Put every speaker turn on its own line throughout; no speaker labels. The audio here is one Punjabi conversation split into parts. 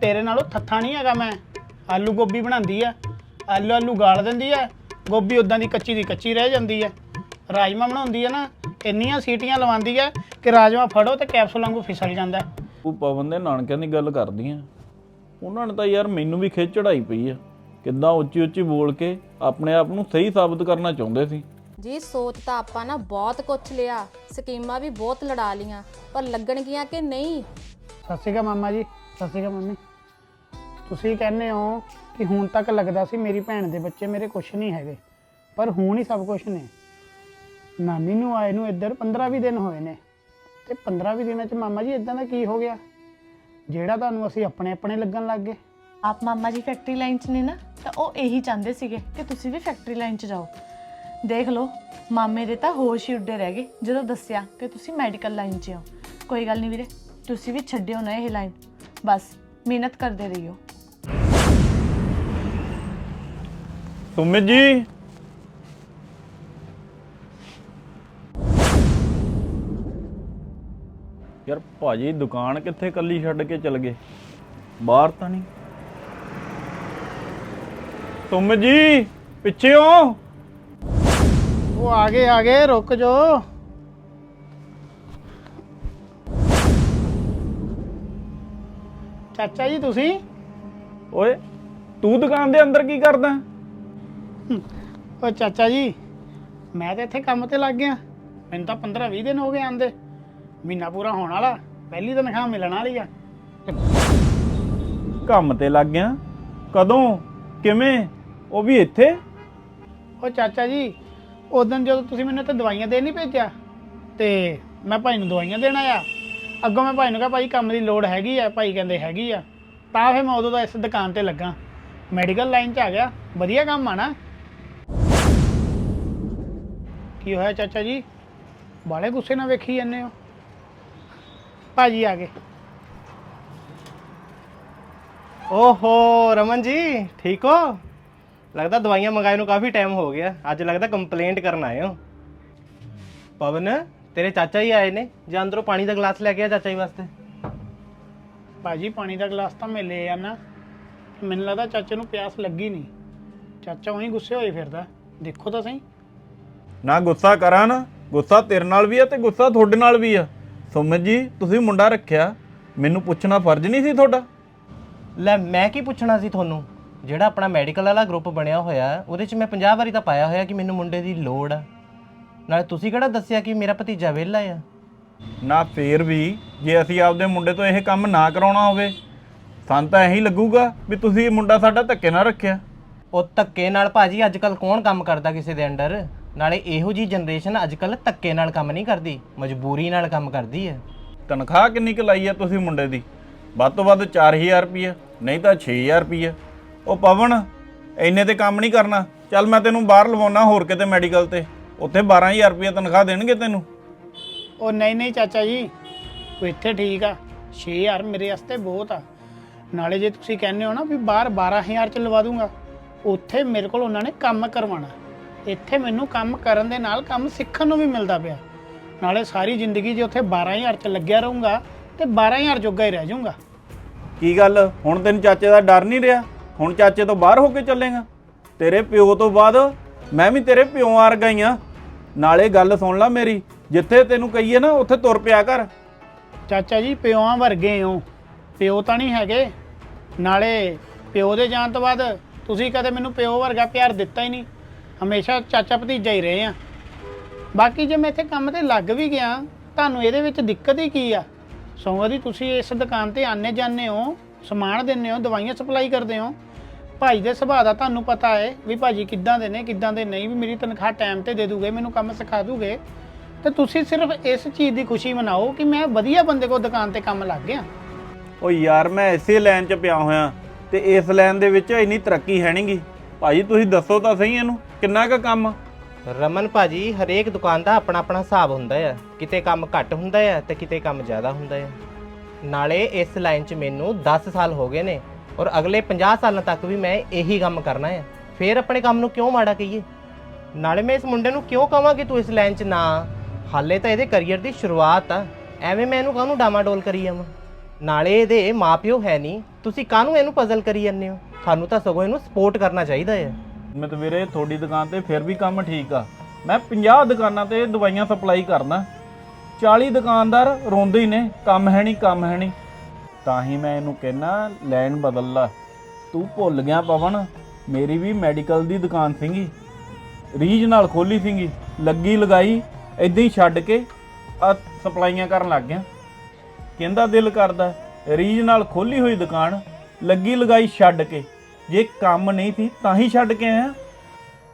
ਤੇਰੇ ਨਾਲੋਂ ਥੱਥਾ ਨਹੀਂ ਹੈਗਾ ਮੈਂ। ਆਲੂ ਗੋਭੀ ਬਣਾਉਂਦੀ ਆ ਆਲੂ ਆਲੂ ਗਾਲ ਦਿੰਦੀ ਆ ਗੋਭੀ ਉਦਾਂ ਦੀ ਕੱਚੀ ਦੀ ਕੱਚੀ ਰਹਿ ਜਾਂਦੀ ਆ। ਰਾਜਮਾ ਬਣਾਉਂਦੀ ਆ ਨਾ ਇੰਨੀਆਂ ਸੀਟੀਆਂ ਲਵਾਉਂਦੀ ਆ ਕਿ ਰਾਜਮਾ ਫੜੋ ਤੇ ਕੈਪਸੂਲ ਵਾਂਗੂ ਫਿਸਲ ਜਾਂਦਾ।
ਉਹ ਪਵਨ ਦੇ ਨਾਨਕਿਆਂ ਦੀ ਗੱਲ ਕਰਦੀ ਆ। ਉਹਨਾਂ ਨੇ ਤਾਂ ਯਾਰ ਮੈਨੂੰ ਵੀ ਖਿੱਚ ਚੜਾਈ ਪਈ ਆ। ਕਿੱਦਾਂ ਉੱਚੀ ਉੱਚੀ ਬੋਲ ਕੇ ਆਪਣੇ ਆਪ ਨੂੰ ਸਹੀ ਸਾਬਤ ਕਰਨਾ ਚਾਹੁੰਦੇ ਸੀ।
ਜੀ ਸੋਚ ਤਾਂ ਆਪਾਂ ਨਾ ਬਹੁਤ ਕੁਛ ਲਿਆ। ਸਕੀਮਾਂ ਵੀ ਬਹੁਤ ਲੜਾ ਲੀਆਂ ਪਰ ਲੱਗਣਗੀਆਂ ਕਿ ਨਹੀਂ?
ਸਤਿ ਸ਼੍ਰੀ ਅਕਾਲ ਮਾਮਾ ਜੀ ਸਤਿ ਸ਼੍ਰੀ ਅਕਾਲ ਮੰਮੀ। ਤੁਸੀਂ ਕਹਿੰਦੇ ਹੋ ਕਿ ਹੁਣ ਤੱਕ ਲੱਗਦਾ ਸੀ ਮੇਰੀ ਭੈਣ ਦੇ ਬੱਚੇ ਮੇਰੇ ਕੁਛ ਨਹੀਂ ਹੈਗੇ, ਪਰ ਹੁਣ ਹੀ ਸਭ ਕੁਝ ਨੇ। ਨਾਨੀ ਨੂੰ ਆਏ ਨੂੰ ਇੱਧਰ 15-20 ਦਿਨ ਹੋਏ ਨੇ, ਤੇ 15-20 ਦਿਨਾਂ ਚ ਮਾਮਾ ਜੀ ਇਦਾਂ ਦਾ ਕੀ ਹੋ ਗਿਆ? ਜਿਹੜਾ ਤੁਹਾਨੂੰ ਅਸੀਂ ਆਪਣੇ ਆਪਣੇ ਲੱਗਣ ਲੱਗ ਗਏ।
ਆਪ ਮਾਮਾ ਜੀ ਫੈਕਟਰੀ ਲਾਈਨ 'ਚ ਨੇ ਨਾ, ਤਾਂ ਉਹ ਇਹੀ ਚਾਹੁੰਦੇ ਸੀਗੇ ਕਿ ਤੁਸੀਂ ਵੀ ਫੈਕਟਰੀ ਲਾਈਨ 'ਚ ਜਾਓ। ਦੇਖ ਲਓ, ਮਾਮੇ ਦੇ ਤਾਂ ਹੋਸ਼ ਹੀ ਉੱਡੇ ਰਹਿ ਗਏ ਜਦੋਂ ਦੱਸਿਆ ਕਿ ਤੁਸੀਂ ਮੈਡੀਕਲ ਲਾਈਨ 'ਚ ਹੋ। ਕੋਈ ਗੱਲ ਨਹੀਂ ਵੀਰੇ, ਤੁਸੀਂ ਵੀ ਛੱਡਿਓ ਨਾ ਇਹ ਲਾਈਨ। ਬਸ, ਮਿਹਨਤ ਕਰਦੇ ਰਹੀਓ।
ਸੁਮਿਤ ਜੀ। ਯਾਰ ਭਾਜੀ ਦੁਕਾਨ ਕਿੱਥੇ ਕੱਲੀ ਛੱਡ ਕੇ ਚਲ ਗਏ? ਬਾਹਰ ਤਾਂ ਨਹੀਂ। ਸੁਮਿਤ ਜੀ ਪਿੱਛੇ ਹੋ।
ਉਹ ਆ ਗਏ ਆ ਗਏ ਰੁਕ ਜੋ। ਚਾਚਾ ਜੀ ਤੁਸੀਂ?
ਓਏ ਤੂੰ ਦੁਕਾਨ ਦੇ ਅੰਦਰ ਕੀ ਕਰਦਾ?
ਉਹ ਚਾਚਾ ਜੀ ਮੈਂ ਤਾਂ ਇੱਥੇ ਕੰਮ ਤੇ ਲੱਗ ਗਿਆ। ਮੈਨੂੰ ਤਾਂ 15 20 ਦਿਨ ਹੋ ਗਏ ਆਂਦੇ ਮਹੀਨਾ ਪੂਰਾ ਹੋਣ ਵਾਲਾ ਪਹਿਲੀ ਤਨਖਾਹ ਮਿਲਣ ਵਾਲੀ ਆ।
ਕੰਮ ਤੇ ਲੱਗ ਗਿਆ? ਕਦੋਂ? ਕਿਵੇਂ? ਉਹ ਵੀ ਇੱਥੇ?
ਉਹ ਚਾਚਾ ਜੀ ਉਦੋਂ ਜਦੋਂ ਤੁਸੀਂ ਮੈਨੂੰ ਇੱਥੇ ਦਵਾਈਆਂ ਦੇਣ ਨਹੀਂ ਭੇਜਿਆ ਤੇ ਮੈਂ ਭਾਈ ਨੂੰ ਦਵਾਈਆਂ ਦੇਣ ਆਇਆ। ਅੱਗੋਂ ਮੈਂ ਭਾਈ ਨੂੰ ਕਿਹਾ ਭਾਈ ਕੰਮ ਦੀ ਲੋੜ ਹੈਗੀ ਆ ਭਾਈ ਕਹਿੰਦੇ ਹੈਗੀ ਆ। ਤਾਂ ਫਿਰ ਮੈਂ ਉਦੋਂ ਦਾ ਇਸ ਦੁਕਾਨ ਤੇ ਲੱਗਾ। ਮੈਡੀਕਲ ਲਾਈਨ 'ਚ ਆ ਗਿਆ। ਵਧੀਆ ਕੰਮ ਆ ਨਾ। ਕੀ ਹੋਇਆ ਚਾਚਾ ਜੀ? ਬਾਲੇ ਗੁੱਸੇ ਨਾਲ ਵੇਖੀ ਜਾਂਦੇ ਹੋ। ਭਾਜੀ ਆ ਗਏ।
ਓਹੋ, ਰਮਨ ਜੀ, ਠੀਕ ਹੋ? ਲੱਗਦਾ ਦਵਾਈਆਂ ਮੰਗਾਏ ਨੂੰ ਕਾਫੀ ਟਾਈਮ ਹੋ ਗਿਆ। ਅੱਜ ਲੱਗਦਾ ਕੰਪਲੇਂਟ ਕਰਨ ਆਏ ਹੋ। ਪਵਨ, ਤੇਰੇ ਚਾਚਾ ਹੀ ਆਏ ਨੇ। ਜਾਂ ਅੰਦਰੋਂ ਪਾਣੀ ਦਾ ਗਲਾਸ ਲੈ ਕੇ ਆ ਚਾਚਾ ਜੀ ਵਾਸਤੇ।
ਭਾਜੀ, ਪਾਣੀ ਦਾ ਗਲਾਸ ਤਾਂ ਮੈਂ ਲੈ ਆਣਾ ਮੈਨੂੰ ਲੱਗਦਾ ਚਾਚੇ ਨੂੰ ਪਿਆਸ ਲੱਗੀ ਨਹੀਂ। ਚਾਚਾ ਉਹੀ ਗੁੱਸੇ ਹੋਏ ਫਿਰਦਾ। ਦੇਖੋ ਤਾਂ ਸਹੀ।
ਨਾ ਗੁੱਸਾ ਕਰਾਂ ਨਾ ਗੁੱਸਾ ਤੇਰੇ ਨਾਲ ਵੀ ਆ ਤੇ ਗੁੱਸਾ ਤੁਹਾਡੇ ਨਾਲ ਵੀ ਆ। ਸੁਮਿਤ ਜੀ ਤੁਸੀਂ ਮੁੰਡਾ ਰੱਖਿਆ ਮੈਨੂੰ ਪੁੱਛਣਾ ਫਰਜ਼ ਨਹੀਂ ਸੀ ਤੁਹਾਡਾ?
ਲੈ ਮੈਂ ਕੀ ਪੁੱਛਣਾ ਸੀ ਤੁਹਾਨੂੰ? ਜਿਹੜਾ ਆਪਣਾ ਮੈਡੀਕਲ ਵਾਲਾ ਗਰੁੱਪ ਬਣਿਆ ਹੋਇਆ ਉਹਦੇ 'ਚ ਮੈਂ 50 ਵਾਰੀ ਤਾਂ ਪਾਇਆ ਹੋਇਆ ਕਿ ਮੈਨੂੰ ਮੁੰਡੇ ਦੀ ਲੋੜ ਆ। ਨਾਲੇ ਤੁਸੀਂ ਕਿਹੜਾ ਦੱਸਿਆ ਕਿ ਮੇਰਾ ਭਤੀਜਾ ਵਿਹਲਾ ਆ?
ਨਾ ਫੇਰ ਵੀ ਜੇ ਅਸੀਂ ਆਪਦੇ ਮੁੰਡੇ ਤੋਂ ਇਹ ਕੰਮ ਨਾ ਕਰਾਉਣਾ ਹੋਵੇ ਸਾਨੂੰ ਤਾਂ ਇਹੀ ਲੱਗੂਗਾ ਵੀ ਤੁਸੀਂ ਇਹ ਮੁੰਡਾ ਸਾਡਾ ਧੱਕੇ ਨਾਲ ਰੱਖਿਆ।
ਉਹ ਧੱਕੇ ਨਾਲ ਭਾਜੀ ਅੱਜ ਕੱਲ ਕੌਣ ਕੰਮ ਕਰਦਾ ਕਿਸੇ ਦੇ ਅੰਡਰ? ਨਾਲੇ ਇਹੋ ਜੀ ਜਨਰੇਸ਼ਨ ਅੱਜ ਕੱਲ ਧੱਕੇ ਨਾਲ ਕੰਮ ਨਹੀਂ ਕਰਦੀ ਮਜਬੂਰੀ ਨਾਲ ਕੰਮ ਕਰਦੀ ਹੈ।
ਤਨਖਾਹ ਕਿੰਨੀ ਕੁ ਲਾਈ ਆ ਤੁਸੀਂ ਮੁੰਡੇ ਦੀ? ਵੱਧ ਤੋਂ ਵੱਧ 4000 ਰੁਪਏ ਨਹੀਂ ਤਾਂ 6000 ਰੁਪਏ ਉਹ ਪਵਨ ਇੰਨੇ ਤੇ ਕੰਮ ਨਹੀਂ ਕਰਨਾ। ਚੱਲ ਮੈਂ ਤੈਨੂੰ ਬਾਹਰ ਲਵਾਉਣਾ ਹੋਰ ਕਿਤੇ ਮੈਡੀਕਲ ਤੇ। ਉੱਥੇ 12000 ਰੁਪਏ ਤਨਖਾਹ ਦੇਣਗੇ ਤੈਨੂੰ।
ਉਹ ਨਹੀਂ ਨਹੀਂ ਚਾਚਾ ਜੀ ਉਹ ਇੱਥੇ ਠੀਕ ਆ। 6000 ਮੇਰੇ ਵਾਸਤੇ ਬਹੁਤ ਆ। ਨਾਲੇ ਜੇ ਤੁਸੀਂ ਕਹਿੰਦੇ ਹੋ ਨਾ ਵੀ ਬਾਹਰ 12000 ਚ ਲਵਾ ਦੂੰਗਾ ਉੱਥੇ ਮੇਰੇ ਕੋਲ ਉਹਨਾਂ ਨੇ ਕੰਮ ਕਰਵਾਉਣਾ। ਇੱਥੇ ਮੈਨੂੰ ਕੰਮ ਕਰਨ ਦੇ ਨਾਲ ਕੰਮ ਸਿੱਖਣ ਨੂੰ ਵੀ ਮਿਲਦਾ ਪਿਆ। ਨਾਲੇ ਸਾਰੀ ਜ਼ਿੰਦਗੀ ਜੇ ਉੱਥੇ 12000 ਚ ਲੱਗਿਆ ਰਹੂੰਗਾ ਤੇ 12000 ਜੋਗਾ ਹੀ ਰਹਿ ਜਾਊਂਗਾ।
ਕੀ ਗੱਲ? ਹੁਣ ਤੈਨੂੰ ਚਾਚੇ ਦਾ ਡਰ ਨਹੀਂ ਰਿਹਾ? ਹੁਣ ਚਾਚੇ ਤੋਂ ਬਾਹਰ ਹੋ ਕੇ ਚੱਲੇਗਾ? ਤੇਰੇ ਪਿਓ ਤੋਂ ਬਾਅਦ ਮੈਂ ਵੀ ਤੇਰੇ ਪਿਓ ਵਰਗਾ ਹੀ ਆ। ਨਾਲੇ ਗੱਲ ਸੁਣ ਲੈ ਮੇਰੀ ਜਿੱਥੇ ਤੈਨੂੰ ਕਹੀਏ ਨਾ ਉੱਥੇ ਤੁਰ ਪਿਆ ਕਰ।
ਚਾਚਾ ਜੀ ਪਿਓਾਂ ਵਰਗੇ ਹੋ। ਪਿਓ ਤਾਂ ਨਹੀਂ ਹੈਗੇ। ਨਾਲੇ ਪਿਓ ਦੇ ਜਾਣ ਤੋਂ ਬਾਅਦ ਤੁਸੀਂ ਕਦੇ ਮੈਨੂੰ ਪਿਓ ਵਰਗਾ ਪਿਆਰ ਦਿੱਤਾ ਹੀ ਨਹੀਂ। ਹਮੇਸ਼ਾ ਚਾਚਾ ਭਤੀਜਾ ਹੀ ਰਹੇ ਆ। ਬਾਕੀ ਜੇ ਮੈਂ ਇੱਥੇ ਕੰਮ ਤੇ ਲੱਗ ਵੀ ਗਿਆ, ਤੁਹਾਨੂੰ ਇਹਦੇ ਵਿੱਚ ਦਿੱਕਤ ਹੀ ਕੀ ਆ? ਸਗੋਂ ਦੀ ਤੁਸੀਂ ਇਸ ਦੁਕਾਨ ਤੇ ਆਨੇ ਜਾਂਦੇ ਹੋ, ਸਮਾਨ ਦਿੰਦੇ ਹੋ, ਦਵਾਈਆਂ ਸਪਲਾਈ ਕਰਦੇ ਹੋ। ਭਾਈ ਦੇ ਸੁਭਾਅ ਦਾ ਤੁਹਾਨੂੰ ਪਤਾ ਹੈ ਵੀ ਭਾਜੀ ਕਿੱਦਾਂ ਦੇ ਨੇ, ਕਿੱਦਾਂ ਦੇ ਨਹੀਂ ਵੀ ਮੇਰੀ ਤਨਖਾਹ ਟਾਈਮ ਤੇ ਦੇ ਦੂਗੇ, ਮੈਨੂੰ ਕੰਮ ਸਿਖਾ ਦੂਗੇ। ਤੇ ਤੁਸੀਂ ਸਿਰਫ ਇਸ ਚੀਜ਼ ਦੀ ਖੁਸ਼ੀ ਮਨਾਓ ਕਿ ਮੈਂ ਵਧੀਆ ਬੰਦੇ ਕੋਲ ਦੁਕਾਨ ਤੇ ਕੰਮ ਲੱਗ ਗਿਆ।
ਉਹ ਯਾਰ, ਮੈਂ ਇਸੇ ਲਾਈਨ 'ਚ ਪਿਆ ਹੋਇਆ ਤੇ ਇਸ ਲਾਈਨ ਦੇ ਵਿੱਚ ਇੰਨੀ ਤਰੱਕੀ ਹੈ ਨਹੀਂਗੀ ਭਾਜੀ, ਤੁਸੀਂ ਦੱਸੋ ਤਾਂ ਸਹੀ ਇਹਨੂੰ। ਕਿੰਨਾ ਕੁ ਕੰਮ? ਆ?
ਰਮਨ ਭਾਜੀ, ਹਰੇਕ ਦੁਕਾਨ ਦਾ ਆਪਣਾ ਆਪਣਾ ਹਿਸਾਬ ਹੁੰਦਾ ਆ। ਕਿਤੇ ਕੰਮ ਘੱਟ ਹੁੰਦਾ ਆ ਤੇ ਕਿਤੇ ਕੰਮ ਜ਼ਿਆਦਾ ਹੁੰਦਾ ਆ। ਨਾਲੇ ਇਸ ਲਾਈਨ 'ਚ ਮੈਨੂੰ 10 ਸਾਲ ਹੋ ਗਏ ਨੇ ਔਰ ਅਗਲੇ 50 ਸਾਲਾਂ ਤੱਕ ਵੀ ਮੈਂ ਇਹੀ ਕੰਮ ਕਰਨਾ ਆ। ਫੇਰ ਆਪਣੇ ਕੰਮ ਨੂੰ ਕਿਉਂ ਮਾੜਾ ਕਹੀਏ? ਨਾਲੇ ਮੈਂ ਇਸ ਮੁੰਡੇ ਨੂੰ ਕਿਉਂ ਕਹਾਂ ਕਿ ਤੂੰ ਇਸ ਲਾਈਨ 'ਚ ਨਾ ਹਾਲੇ ਤਾਂ ਇਹਦੇ ਕੈਰੀਅਰ ਦੀ ਸ਼ੁਰੂਆਤ ਆ। ਐਵੇਂ ਮੈਂ ਇਹਨੂੰ ਕਾਹਨੂੰ ਡਾਮਾਡੋਲ ਕਰੀ ਜਾਵਾਂ? ਨਾਲੇ ਇਹਦੇ ਮਾਪਿਓ ਹੈ ਨਹੀਂ। ਤੁਸੀਂ ਕਾਹਨੂੰ ਇਹਨੂੰ ਪਜ਼ਲ ਕਰੀ ਜਾਂਦੇ ਹੋ? ਸਾਨੂੰ ਤਾਂ ਸਗੋਂ ਇਹਨੂੰ ਸਪੋਰਟ ਕਰਨਾ ਚਾਹੀਦਾ ਹੈ
ਮੈਂ ਤਾਂ ਵੀਰੇ ਤੁਹਾਡੀ ਦੁਕਾਨ ਤੇ ਫਿਰ ਵੀ ਕੰਮ ਠੀਕ ਆ। ਮੈਂ 50 ਦੁਕਾਨਾਂ ਤੇ ਦਵਾਈਆਂ ਸਪਲਾਈ ਕਰਦਾ 40 ਦੁਕਾਨਦਾਰ ਰੋਂਦੇ ਹੀ ਨੇ, ਕੰਮ ਹੈ ਨਹੀਂ, ਕੰਮ ਹੈ ਨਹੀਂ। ਤਾਂ ਹੀ ਮੈਂ ਇਹਨੂੰ ਕਹਿਣਾ ਲੈਣ ਬਦਲ ਲਾ। ਤੂੰ ਭੁੱਲ ਗਿਆ ਪਵਨ, ਮੇਰੀ ਵੀ ਮੈਡੀਕਲ ਦੀ ਦੁਕਾਨ ਸੀਗੀ। ਰੀਜ ਨਾਲ ਖੋਲੀ ਸੀਗੀ, ਲੱਗੀ ਲਗਾਈ ਇਦਾਂ ਹੀ ਛੱਡ ਕੇ ਆ ਸਪਲਾਈਆਂ ਕਰਨ ਲੱਗ ਗਿਆ। ਕਹਿੰਦਾ ਦਿਲ ਕਰਦਾ, ਰੀਜ ਨਾਲ ਖੋਲੀ ਹੋਈ ਦੁਕਾਨ, ਲੱਗੀ ਲਗਾਈ ਛੱਡ ਕੇ। ਜੇ ਕੰਮ ਨਹੀਂ ਸੀ ਤਾਂ ਹੀ ਛੱਡ ਕੇ ਆਇਆ।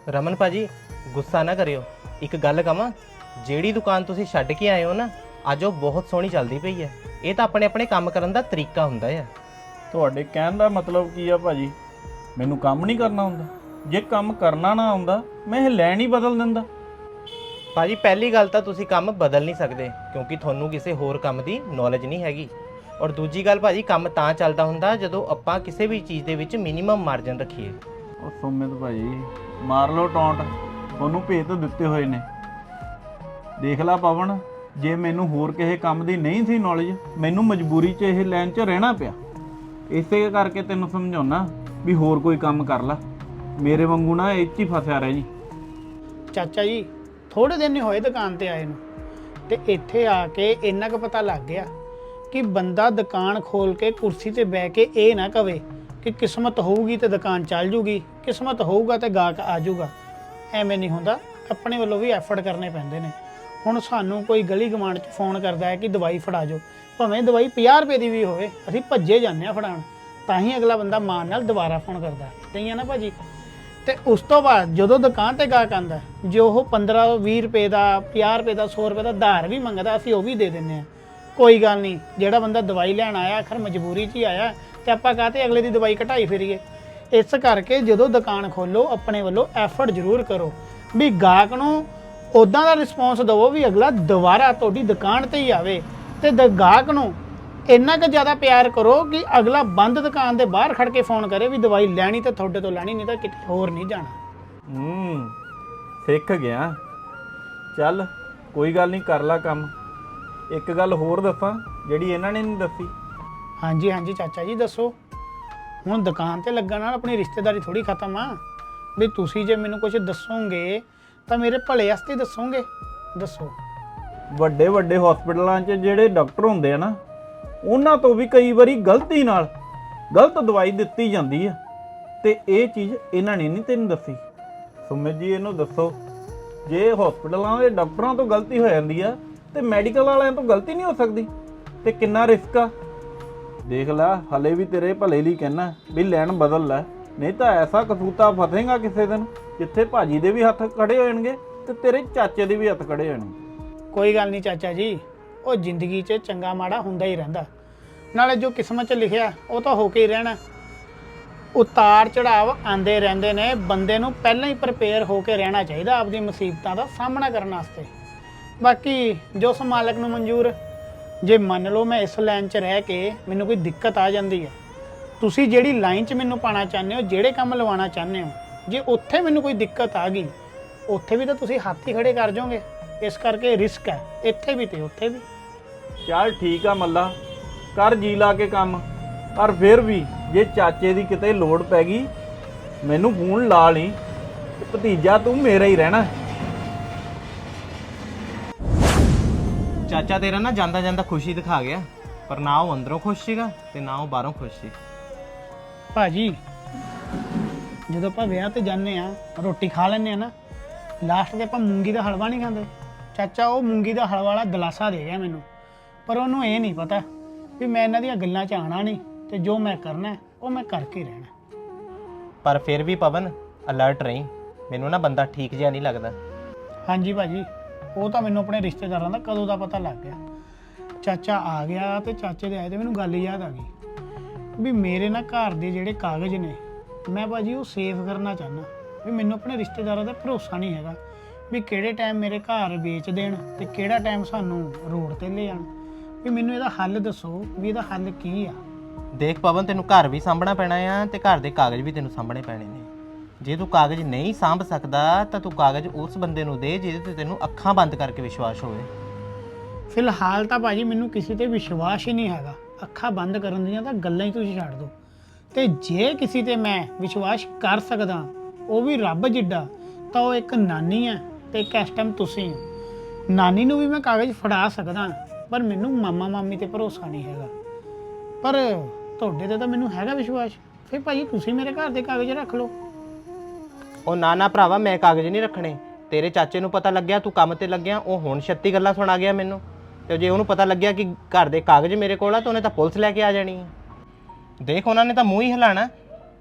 ਰਮਨ ਭਾਜੀ ਗੁੱਸਾ ਨਾ ਕਰਿਓ। ਇੱਕ ਗੱਲ ਕਵਾਂ ਜਿਹੜੀ ਦੁਕਾਨ ਤੁਸੀਂ ਛੱਡ ਕੇ ਆਏ ਹੋ ਨਾ ਅੱਜ ਉਹ ਬਹੁਤ ਸੋਹਣੀ ਚੱਲਦੀ ਪਈ ਹੈ। ਇਹ ਤਾਂ ਆਪਣੇ ਆਪਣੇ ਕੰਮ ਕਰਨ ਦਾ ਤਰੀਕਾ ਹੁੰਦਾ ਹੈ।
ਤੁਹਾਡੇ ਕਹਿਣ ਦਾ ਮਤਲਬ ਕੀ ਆ ਭਾਜੀ? ਮੈਨੂੰ ਕੰਮ ਨਹੀਂ ਕਰਨਾ ਹੁੰਦਾ। ਜੇ ਕੰਮ ਕਰਨਾ ਨਾ ਆਉਂਦਾ ਮੈਂ ਇਹ ਲੈਣ ਹੀ ਬਦਲ ਦਿੰਦਾ।
ਭਾਜੀ ਪਹਿਲੀ ਗੱਲ ਤਾਂ ਤੁਸੀਂ ਕੰਮ ਬਦਲ ਨਹੀਂ ਸਕਦੇ ਕਿਉਂਕਿ ਤੁਹਾਨੂੰ ਕਿਸੇ ਹੋਰ ਕੰਮ ਦੀ ਨੌਲੇਜ ਨਹੀਂ ਹੈਗੀ। ਔਰ ਦੂਜੀ ਗੱਲ ਭਾਜੀ ਕੰਮ ਤਾਂ ਚੱਲਦਾ ਹੁੰਦਾ ਜਦੋਂ ਆਪਾਂ ਕਿਸੇ ਵੀ ਚੀਜ਼ ਦੇ ਵਿੱਚ ਮਿਨੀਮਮ ਮਾਰਜਨ ਰੱਖੀਏ।
ਉਹ ਸੁਮਿਤ ਭਾਜੀ ਮਾਰ ਲਓ ਟੌਂਟ। ਤੁਹਾਨੂੰ ਭੇਤ ਦਿੱਤੇ ਹੋਏ ਨੇ। ਦੇਖ ਲੈ ਪਵਨ ਜੇ ਮੈਨੂੰ ਹੋਰ ਕਿਸੇ ਕੰਮ ਦੀ ਨਹੀਂ ਸੀ ਨੌਲੇਜ ਮੈਨੂੰ ਮਜਬੂਰੀ 'ਚ ਇਹ ਲਾਈਨ 'ਚ ਰਹਿਣਾ ਪਿਆ। ਇਸੇ ਕਰਕੇ ਤੈਨੂੰ ਸਮਝਾਉਣਾ ਵੀ ਹੋਰ ਕੋਈ ਕੰਮ ਕਰ ਲੈ। ਮੇਰੇ ਵਾਂਗੂ ਨਾ ਇਹ 'ਚ ਹੀ ਫਸਿਆ ਰਹਿ ਜੀ।
ਚਾਚਾ ਜੀ ਥੋੜੇ ਦਿਨ ਹੀ ਹੋਏ ਦੁਕਾਨ ਤੇ ਆਏ ਨੂੰ। ਤੇ ਇੱਥੇ ਆ ਕੇ ਇੰਨਾ ਕੁ ਪਤਾ ਲੱਗ ਗਿਆ ਕਿ ਬੰਦਾ ਦੁਕਾਨ ਖੋਲ ਕੇ ਕੁਰਸੀ ਤੇ ਬਹਿ ਕੇ ਇਹ ਨਾ ਕਵੇ ਕਿ ਕਿਸਮਤ ਹੋਊਗੀ ਤੇ ਦੁਕਾਨ ਚੱਲ ਜੂਗੀ, ਕਿਸਮਤ ਹੋਊਗਾ ਤੇ ਗਾਹਕ ਆ ਜਾਊਗਾ ਐਵੇਂ ਨਹੀਂ ਹੁੰਦਾ, ਆਪਣੇ ਵੱਲੋਂ ਵੀ ਐਫਰਟ ਕਰਨੇ ਪੈਂਦੇ ਨੇ। ਹੁਣ ਸਾਨੂੰ ਕੋਈ ਗਲੀ ਗਮਾਂਡ 'ਚ ਫੋਨ ਕਰਦਾ ਹੈ ਕਿ ਦਵਾਈ ਫੜਾ ਜੋ ਭਾਵੇਂ ਦਵਾਈ 50 ਰੁਪਏ ਦੀ ਵੀ ਹੋਵੇ, ਅਸੀਂ ਭੱਜੇ ਜਾਂਦੇ ਆ ਫੜਾਉਣ, ਤਾਂ ਹੀ ਅਗਲਾ ਬੰਦਾ ਮਾਨ ਨਾਲ ਦੁਬਾਰਾ ਫੋਨ ਕਰਦਾ। ਨਹੀਂ ਹੀ ਆ ਨਾ ਭਾਜੀ? ਤੇ ਉਸ ਤੋਂ ਬਾਅਦ ਜਦੋਂ ਦੁਕਾਨ ਤੇ ਗਾਹਕ ਆਂਦਾ ਜੇ ਉਹ 15 20 ਰੁਪਏ ਦਾ 50 ਰੁਪਏ ਦਾ 100 ਰੁਪਏ ਦਾ ਧਾਰ ਵੀ ਮੰਗਦਾ, ਅਸੀਂ ਉਹ ਵੀ ਦੇ ਦਿੰਨੇ ਆ ਕੋਈ ਗੱਲ ਨਹੀਂ, ਜਿਹੜਾ ਬੰਦਾ ਦਵਾਈ ਲੈਣ ਆਇਆ, ਆਖਰ ਮਜਬੂਰੀ 'ਚ ਹੀ ਆਇਆ, ਤੇ ਆਪਾਂ ਕਹਤੇ ਅਗਲੇ ਦੀ ਦਵਾਈ ਘਟਾਈ ਫਿਰੀਏ? ਇਸ ਕਰਕੇ ਜਦੋਂ ਦੁਕਾਨ ਖੋਲੋ, ਆਪਣੇ ਵੱਲੋਂ ਐਫਰਟ ਜ਼ਰੂਰ ਕਰੋ। ਵੀ ਗਾਹਕ ਨੂੰ ਉਦਾਂ ਦਾ ਰਿਸਪੌਂਸ ਦਿਵੋ ਵੀ ਅਗਲਾ ਦੁਬਾਰਾ ਤੁਹਾਡੀ ਦੁਕਾਨ ਤੇ ਹੀ ਆਵੇ। ਤੇ ਦ, ਗਾਹਕ ਨੂੰ ਇੰਨਾ ਕੁ ਜ਼ਿਆਦਾ ਪਿਆਰ ਕਰੋ ਕਿ ਅਗਲਾ ਬੰਦ ਦੁਕਾਨ ਦੇ ਬਾਹਰ ਖੜ ਕੇ ਫੋਨ ਕਰੇ ਵੀ ਦਵਾਈ ਲੈਣੀ ਤੇ ਤੁਹਾਡੇ ਤੋਂ ਲੈਣੀ, ਨਹੀਂ ਤਾਂ ਕਿਤੇ ਹੋਰ ਨਹੀਂ ਜਾਣਾ।
ਹੂੰ, ਸਿੱਖ ਗਿਆ। ਚੱਲ, ਕੋਈ ਗੱਲ ਨਹੀਂ, ਕਰ ਲੈ ਕੰਮ। ਇੱਕ ਗੱਲ ਹੋਰ ਦੱਸਾਂ ਜਿਹੜੀ ਇਹਨਾਂ ਨੇ ਨਹੀਂ ਦੱਸੀ।
ਹਾਂਜੀ ਹਾਂਜੀ ਚਾਚਾ ਜੀ ਦੱਸੋ। ਹੁਣ ਦੁਕਾਨ ਤੇ ਲੱਗਣ ਨਾਲ ਆਪਣੀ ਰਿਸ਼ਤੇਦਾਰੀ ਥੋੜੀ ਖਤਮ ਆ। ਵੀ ਤੁਸੀਂ ਜੇ ਮੈਨੂੰ ਕੁਝ ਦੱਸੋਗੇ ਤਾਂ ਮੇਰੇ ਭਲੇ ਵਾਸਤੇ ਦੱਸੋਗੇ। ਦੱਸੋ।
ਵੱਡੇ ਵੱਡੇ ਹਸਪੀਟਲਾਂ 'ਚ ਜਿਹੜੇ ਡਾਕਟਰ ਹੁੰਦੇ ਆ ਨਾ ਉਹਨਾਂ ਤੋਂ ਵੀ ਕਈ ਵਾਰੀ ਗਲਤੀ ਨਾਲ ਗਲਤ ਦਵਾਈ ਦਿੱਤੀ ਜਾਂਦੀ ਆ। ਤੇ ਇਹ ਚੀਜ਼ ਇਹਨਾਂ ਨੇ ਨਹੀਂ ਤੈਨੂੰ ਦੱਸੀ। ਸੁਮਿਤ ਜੀ ਇਹਨੂੰ ਦੱਸੋ। ਜੇ ਹਸਪੀਟਲਾਂ ਦੇ ਡਾਕਟਰਾਂ ਤੋਂ ਗਲਤੀ ਹੋ ਜਾਂਦੀ ਆ ਤੇ ਮੈਡੀਕਲ ਵਾਲਿਆਂ ਤੋਂ ਗਲਤੀ ਨਹੀਂ ਹੋ ਸਕਦੀ? ਤੇ ਕਿੰਨਾ ਰਿਸਕ ਆ? ਦੇਖ ਲੈ ਹਲੇ ਵੀ ਤੇਰੇ ਭਲੇ ਲਈ ਕਹਿਣਾ ਵੀ ਲੈਣ ਬਦਲ ਲੈ। ਨਹੀਂ ਤਾਂ ਐਸਾ ਕਸੂਤਾ ਫਸੇਗਾ ਕਿਸੇ ਦਿਨ ਜਿੱਥੇ ਭਾਜੀ ਦੇ ਵੀ ਹੱਥ ਖੜੇ ਹੋ ਜਾਣਗੇ ਤੇ ਤੇਰੇ ਚਾਚੇ ਦੇ ਵੀ ਹੱਥ ਖੜੇ ਹੋ ਜਾਣਗੇ
ਕੋਈ ਗੱਲ ਨਹੀਂ ਚਾਚਾ ਜੀ ਉਹ ਜ਼ਿੰਦਗੀ 'ਚ ਚੰਗਾ ਮਾੜਾ ਹੁੰਦਾ ਹੀ ਰਹਿੰਦਾ। ਨਾਲੇ ਜੋ ਕਿਸਮਤ 'ਚ ਲਿਖਿਆ ਉਹ ਤਾਂ ਹੋ ਕੇ ਹੀ ਰਹਿਣਾ। ਉਤਾਰ ਚੜਾਵ ਆਂਦੇ ਰਹਿੰਦੇ ਨੇ ਬੰਦੇ ਨੂੰ ਪਹਿਲਾਂ ਹੀ ਪ੍ਰਪੇਅਰ ਹੋ ਕੇ ਰਹਿਣਾ ਚਾਹੀਦਾ ਆਪਦੀ ਮੁਸੀਬਤਾਂ ਦਾ ਸਾਹਮਣਾ ਕਰਨ ਵਾਸਤੇ। ਬਾਕੀ ਜੋ ਉਸ ਮਾਲਕ ਨੂੰ ਮਨਜ਼ੂਰ, ਜੇ ਮੰਨ ਲਓ ਮੈਂ ਇਸ ਲਾਈਨ 'ਚ ਰਹਿ ਕੇ ਮੈਨੂੰ ਕੋਈ ਦਿੱਕਤ ਆ ਜਾਂਦੀ ਹੈ, ਤੁਸੀਂ ਜਿਹੜੀ ਲਾਈਨ 'ਚ ਮੈਨੂੰ ਪਾਣਾ ਚਾਹੁੰਦੇ ਹੋ, ਜਿਹੜੇ ਕੰਮ ਲਵਾਉਣਾ ਚਾਹੁੰਦੇ ਹੋ, ਜੇ ਉੱਥੇ ਮੈਨੂੰ ਕੋਈ ਦਿੱਕਤ ਆ ਗਈ, ਉੱਥੇ ਵੀ ਤਾਂ ਤੁਸੀਂ ਹੱਥ ਹੀ ਖੜੇ ਕਰ ਜਾਓਗੇ, ਇਸ ਕਰਕੇ ਰਿਸਕ ਹੈ, ਇੱਥੇ ਵੀ ਤੇ ਉੱਥੇ ਵੀ।
ਚੱਲ ਠੀਕ ਆ ਮੱਲਾ, ਕਰ ਜੀ ਲਾ ਕੇ ਕੰਮ, ਪਰ ਫਿਰ ਵੀ ਜੇ ਚਾਚੇ ਦੀ ਕਿਤੇ ਲੋੜ ਪੈ ਗਈ, ਮੈਨੂੰ ਫੋਨ ਲਾ ਲਈ, ਭਤੀਜਾ ਤੂੰ ਮੇਰਾ ਹੀ ਰਹਿਣਾ।
ਚਾਚਾ ਤੇਰਾ ਨਾ ਜਾਂਦਾ ਜਾਂਦਾ ਖੁਸ਼ੀ ਦਿਖਾ ਗਿਆ। ਪਰ ਨਾ ਉਹ ਅੰਦਰੋਂ ਖੁਸ਼ ਸੀਗਾ ਤੇ ਨਾ ਉਹ ਬਾਹਰੋਂ ਖੁਸ਼ ਸੀ।
ਭਾਜੀ ਜਦੋਂ ਆਪਾਂ ਵਿਆਹ ਤੇ ਜਾਂਦੇ ਆ ਰੋਟੀ ਖਾ ਲੈਂਦੇ ਆ ਨਾ ਲਾਸਟ ਤੇ ਆਪਾਂ ਮੂੰਗੀ ਦਾ ਹਲਵਾ ਨਹੀਂ ਖਾਂਦੇ। ਚਾਚਾ ਉਹ ਮੂੰਗੀ ਦਾ ਹਲਵਾ ਵਾਲਾ ਗਲਾਸਾ ਦੇ ਗਿਆ ਮੈਨੂੰ। ਪਰ ਉਹਨੂੰ ਇਹ ਨਹੀਂ ਪਤਾ ਵੀ ਮੈਂ ਇਹਨਾਂ ਦੀਆਂ ਗੱਲਾਂ 'ਚ ਆਣਾ ਨਹੀਂ ਤੇ ਜੋ ਮੈਂ ਕਰਨਾ ਹੈ, ਉਹ ਮੈਂ ਕਰਕੇ ਰਹਿਣਾ।
ਪਰ ਫਿਰ ਵੀ ਪਵਨ ਅਲਰਟ ਰਹੀਂ। ਮੈਨੂੰ ਨਾ ਬੰਦਾ ਠੀਕ ਜਿਹਾ ਨਹੀਂ ਲੱਗਦਾ।
ਹਾਂਜੀ ਭਾਜੀ ਉਹ ਤਾਂ ਮੈਨੂੰ ਆਪਣੇ ਰਿਸ਼ਤੇਦਾਰਾਂ ਦਾ ਕਦੋਂ ਦਾ ਪਤਾ ਲੱਗ ਗਿਆ। ਚਾਚਾ ਆ ਗਿਆ ਤੇ ਚਾਚੇ ਦੇ ਆਏ ਤੇ ਮੈਨੂੰ ਗੱਲ ਯਾਦ ਆ ਗਈ ਵੀ ਮੇਰੇ ਨਾ ਘਰ ਦੇ ਜਿਹੜੇ ਕਾਗਜ਼ ਨੇ, ਮੈਂ ਭਾਜੀ ਉਹ ਸੇਵ ਕਰਨਾ ਚਾਹੁੰਦਾ। ਵੀ ਮੈਨੂੰ ਆਪਣੇ ਰਿਸ਼ਤੇਦਾਰਾਂ ਦਾ ਭਰੋਸਾ ਨਹੀਂ ਹੈਗਾ ਵੀ ਕਿਹੜੇ ਟਾਈਮ ਮੇਰੇ ਘਰ ਵੇਚ ਦੇਣ ਤੇ ਕਿਹੜਾ ਟਾਈਮ ਸਾਨੂੰ ਰੋਡ ਤੇ ਲੈ ਜਾਣ ਵੀ ਮੈਨੂੰ ਇਹਦਾ ਹੱਲ ਦੱਸੋ ਵੀ ਇਹਦਾ ਹੱਲ ਕੀ ਆ।
ਦੇਖ ਪਵਨ, ਤੈਨੂੰ ਘਰ ਵੀ ਸਾਂਭਣਾ ਪੈਣਾ ਆ ਤੇ ਘਰ ਦੇ ਕਾਗਜ਼ ਵੀ ਤੈਨੂੰ ਸਾਂਭਣੇ ਪੈਣੇ ਨੇ। ਜੇ ਤੂੰ ਕਾਗਜ਼ ਨਹੀਂ ਸਾਂਭ ਸਕਦਾ, ਤਾਂ ਤੂੰ ਕਾਗਜ਼ ਉਸ ਬੰਦੇ ਨੂੰ ਦੇ ਜਿਹਦੇ ਤੇ ਤੈਨੂੰ ਅੱਖਾਂ ਬੰਦ ਕਰਕੇ ਵਿਸ਼ਵਾਸ ਹੋਵੇ।
ਫਿਲਹਾਲ ਤਾਂ ਭਾਜੀ ਮੈਨੂੰ ਕਿਸੇ ਤੇ ਵਿਸ਼ਵਾਸ ਹੀ ਨਹੀਂ ਹੈਗਾ। ਅੱਖਾਂ ਬੰਦ ਕਰਨ ਦੀਆਂ ਤਾਂ ਗੱਲਾਂ ਹੀ ਤੁਸੀਂ ਛੱਡ ਦਿਓ ਤੇ ਜੇ ਕਿਸੇ ਤੇ ਮੈਂ ਵਿਸ਼ਵਾਸ ਕਰ ਸਕਦਾ, ਉਹ ਵੀ ਰੱਬ ਜਿੱਡਾ, ਤਾਂ ਉਹ ਇੱਕ ਨਾਨੀ ਹੈ ਤੇ ਇੱਕ ਇਸ ਟਾਈਮ ਤੁਸੀਂ ਹੋ। ਨਾਨੀ ਨੂੰ ਵੀ ਮੈਂ ਕਾਗਜ਼ ਫੜਾ ਸਕਦਾ, ਪਰ ਮੈਨੂੰ ਮਾਮਾ ਮਾਮੀ ਤੇ ਭਰੋਸਾ ਨਹੀਂ ਹੈਗਾ। ਪਰ ਤੁਹਾਡੇ ਤੇ ਤਾਂ ਮੈਨੂੰ ਹੈਗਾ ਵਿਸ਼ਵਾਸ। ਫਿਰ ਭਾਜੀ ਤੁਸੀਂ ਮੇਰੇ ਘਰ ਦੇ ਕਾਗਜ਼ ਰੱਖ ਲਓ।
ਉਹ ਨਾ ਨਾ ਭਰਾਵਾ, ਮੈਂ ਕਾਗਜ਼ ਨਹੀਂ ਰੱਖਣੇ। ਤੇਰੇ ਚਾਚੇ ਨੂੰ ਪਤਾ ਲੱਗਿਆ, ਤੂੰ ਕੰਮ ਤੇ ਲੱਗਿਆ, ਉਹ ਹੁਣ 36 ਗੱਲਾਂ ਸੁਣਾ ਗਿਆ ਮੈਨੂੰ। ਤੇ ਜੇ ਉਹਨੂੰ ਪਤਾ ਲੱਗਿਆ ਕਿ ਘਰ ਦੇ ਕਾਗਜ਼ ਮੇਰੇ ਕੋਲ ਆ, ਤਾਂ ਉਹਨੇ ਤਾਂ ਪੁਲਿਸ ਲੈ ਕੇ ਆ ਜਾਣੀ ਹੈ ਦੇਖ, ਉਹਨਾਂ ਨੇ ਤਾਂ ਮੂੰਹ ਹੀ ਹਿਲਾਣਾ,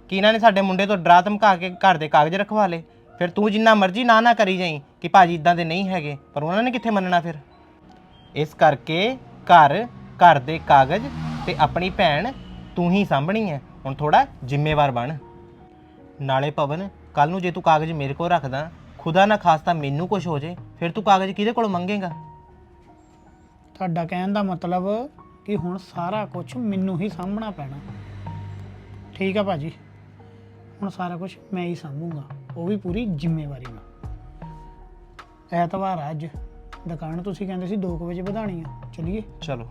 ਕਿ ਇਹਨਾਂ ਨੇ ਸਾਡੇ ਮੁੰਡੇ ਤੋਂ ਡਰਾ ਧਮਕਾ ਕੇ ਘਰ ਦੇ ਕਾਗਜ਼ ਰਖਵਾ ਲਏ। ਫਿਰ ਤੂੰ ਜਿੰਨਾ ਮਰਜ਼ੀ ਨਾ ਨਾ ਕਰੀ ਜਾਈ, ਕਿ ਭਾਜੀ ਇਦਾਂ ਦੇ ਨਹੀਂ ਹੈਗੇ। ਪਰ ਉਹਨਾਂ ਨੇ ਕਿੱਥੇ ਮੰਨਣਾ ਫਿਰ? ਇਸ ਕਰਕੇ ਘਰ ਘਰ ਦੇ ਕਾਗਜ਼ ਤੇ ਆਪਣੀ ਭੈਣ ਤੂੰ ਹੀ ਸਾਂਭਣੀ ਹੈ ਹੁਣ ਥੋੜਾ ਜ਼ਿੰਮੇਵਾਰ ਬਣ। ਨਾਲੇ ਪਵਨ ਕੱਲ ਨੂੰ ਜੇ ਤੂੰ ਕਾਗਜ਼ ਮੇਰੇ ਕੋਲ ਰੱਖਦਾ ਖੁਦਾ ਨਾ ਖਾਸਤਾ ਮੈਨੂੰ ਕੁਝ ਹੋ ਜੇ ਫਿਰ ਤੂੰ ਕਾਗਜ਼ ਕਿਹਦੇ ਕੋਲ ਮੰਗੇਗਾ?
ਤੁਹਾਡਾ ਕਹਿਣ ਦਾ ਮਤਲਬ ਕਿ ਹੁਣ ਸਾਰਾ ਕੁਝ ਮੈਨੂੰ ਹੀ ਸਾਂਭਣਾ ਪੈਣਾ। ਠੀਕ ਆ ਭਾਜੀ। ਹੁਣ ਸਾਰਾ ਕੁਝ ਮੈਂ ਹੀ ਸਾਂਭੂਗਾ। ਉਹ ਵੀ ਪੂਰੀ ਜ਼ਿੰਮੇਵਾਰੀ ਨਾਲ। ਐਤਵਾਰ ਆ ਅੱਜ। ਦੁਕਾਨ ਤੁਸੀਂ ਕਹਿੰਦੇ ਸੀ 2 ਵਜੇ ਵਧਾਣੀ ਆ। ਚਲਿਏ।
ਚਲੋ।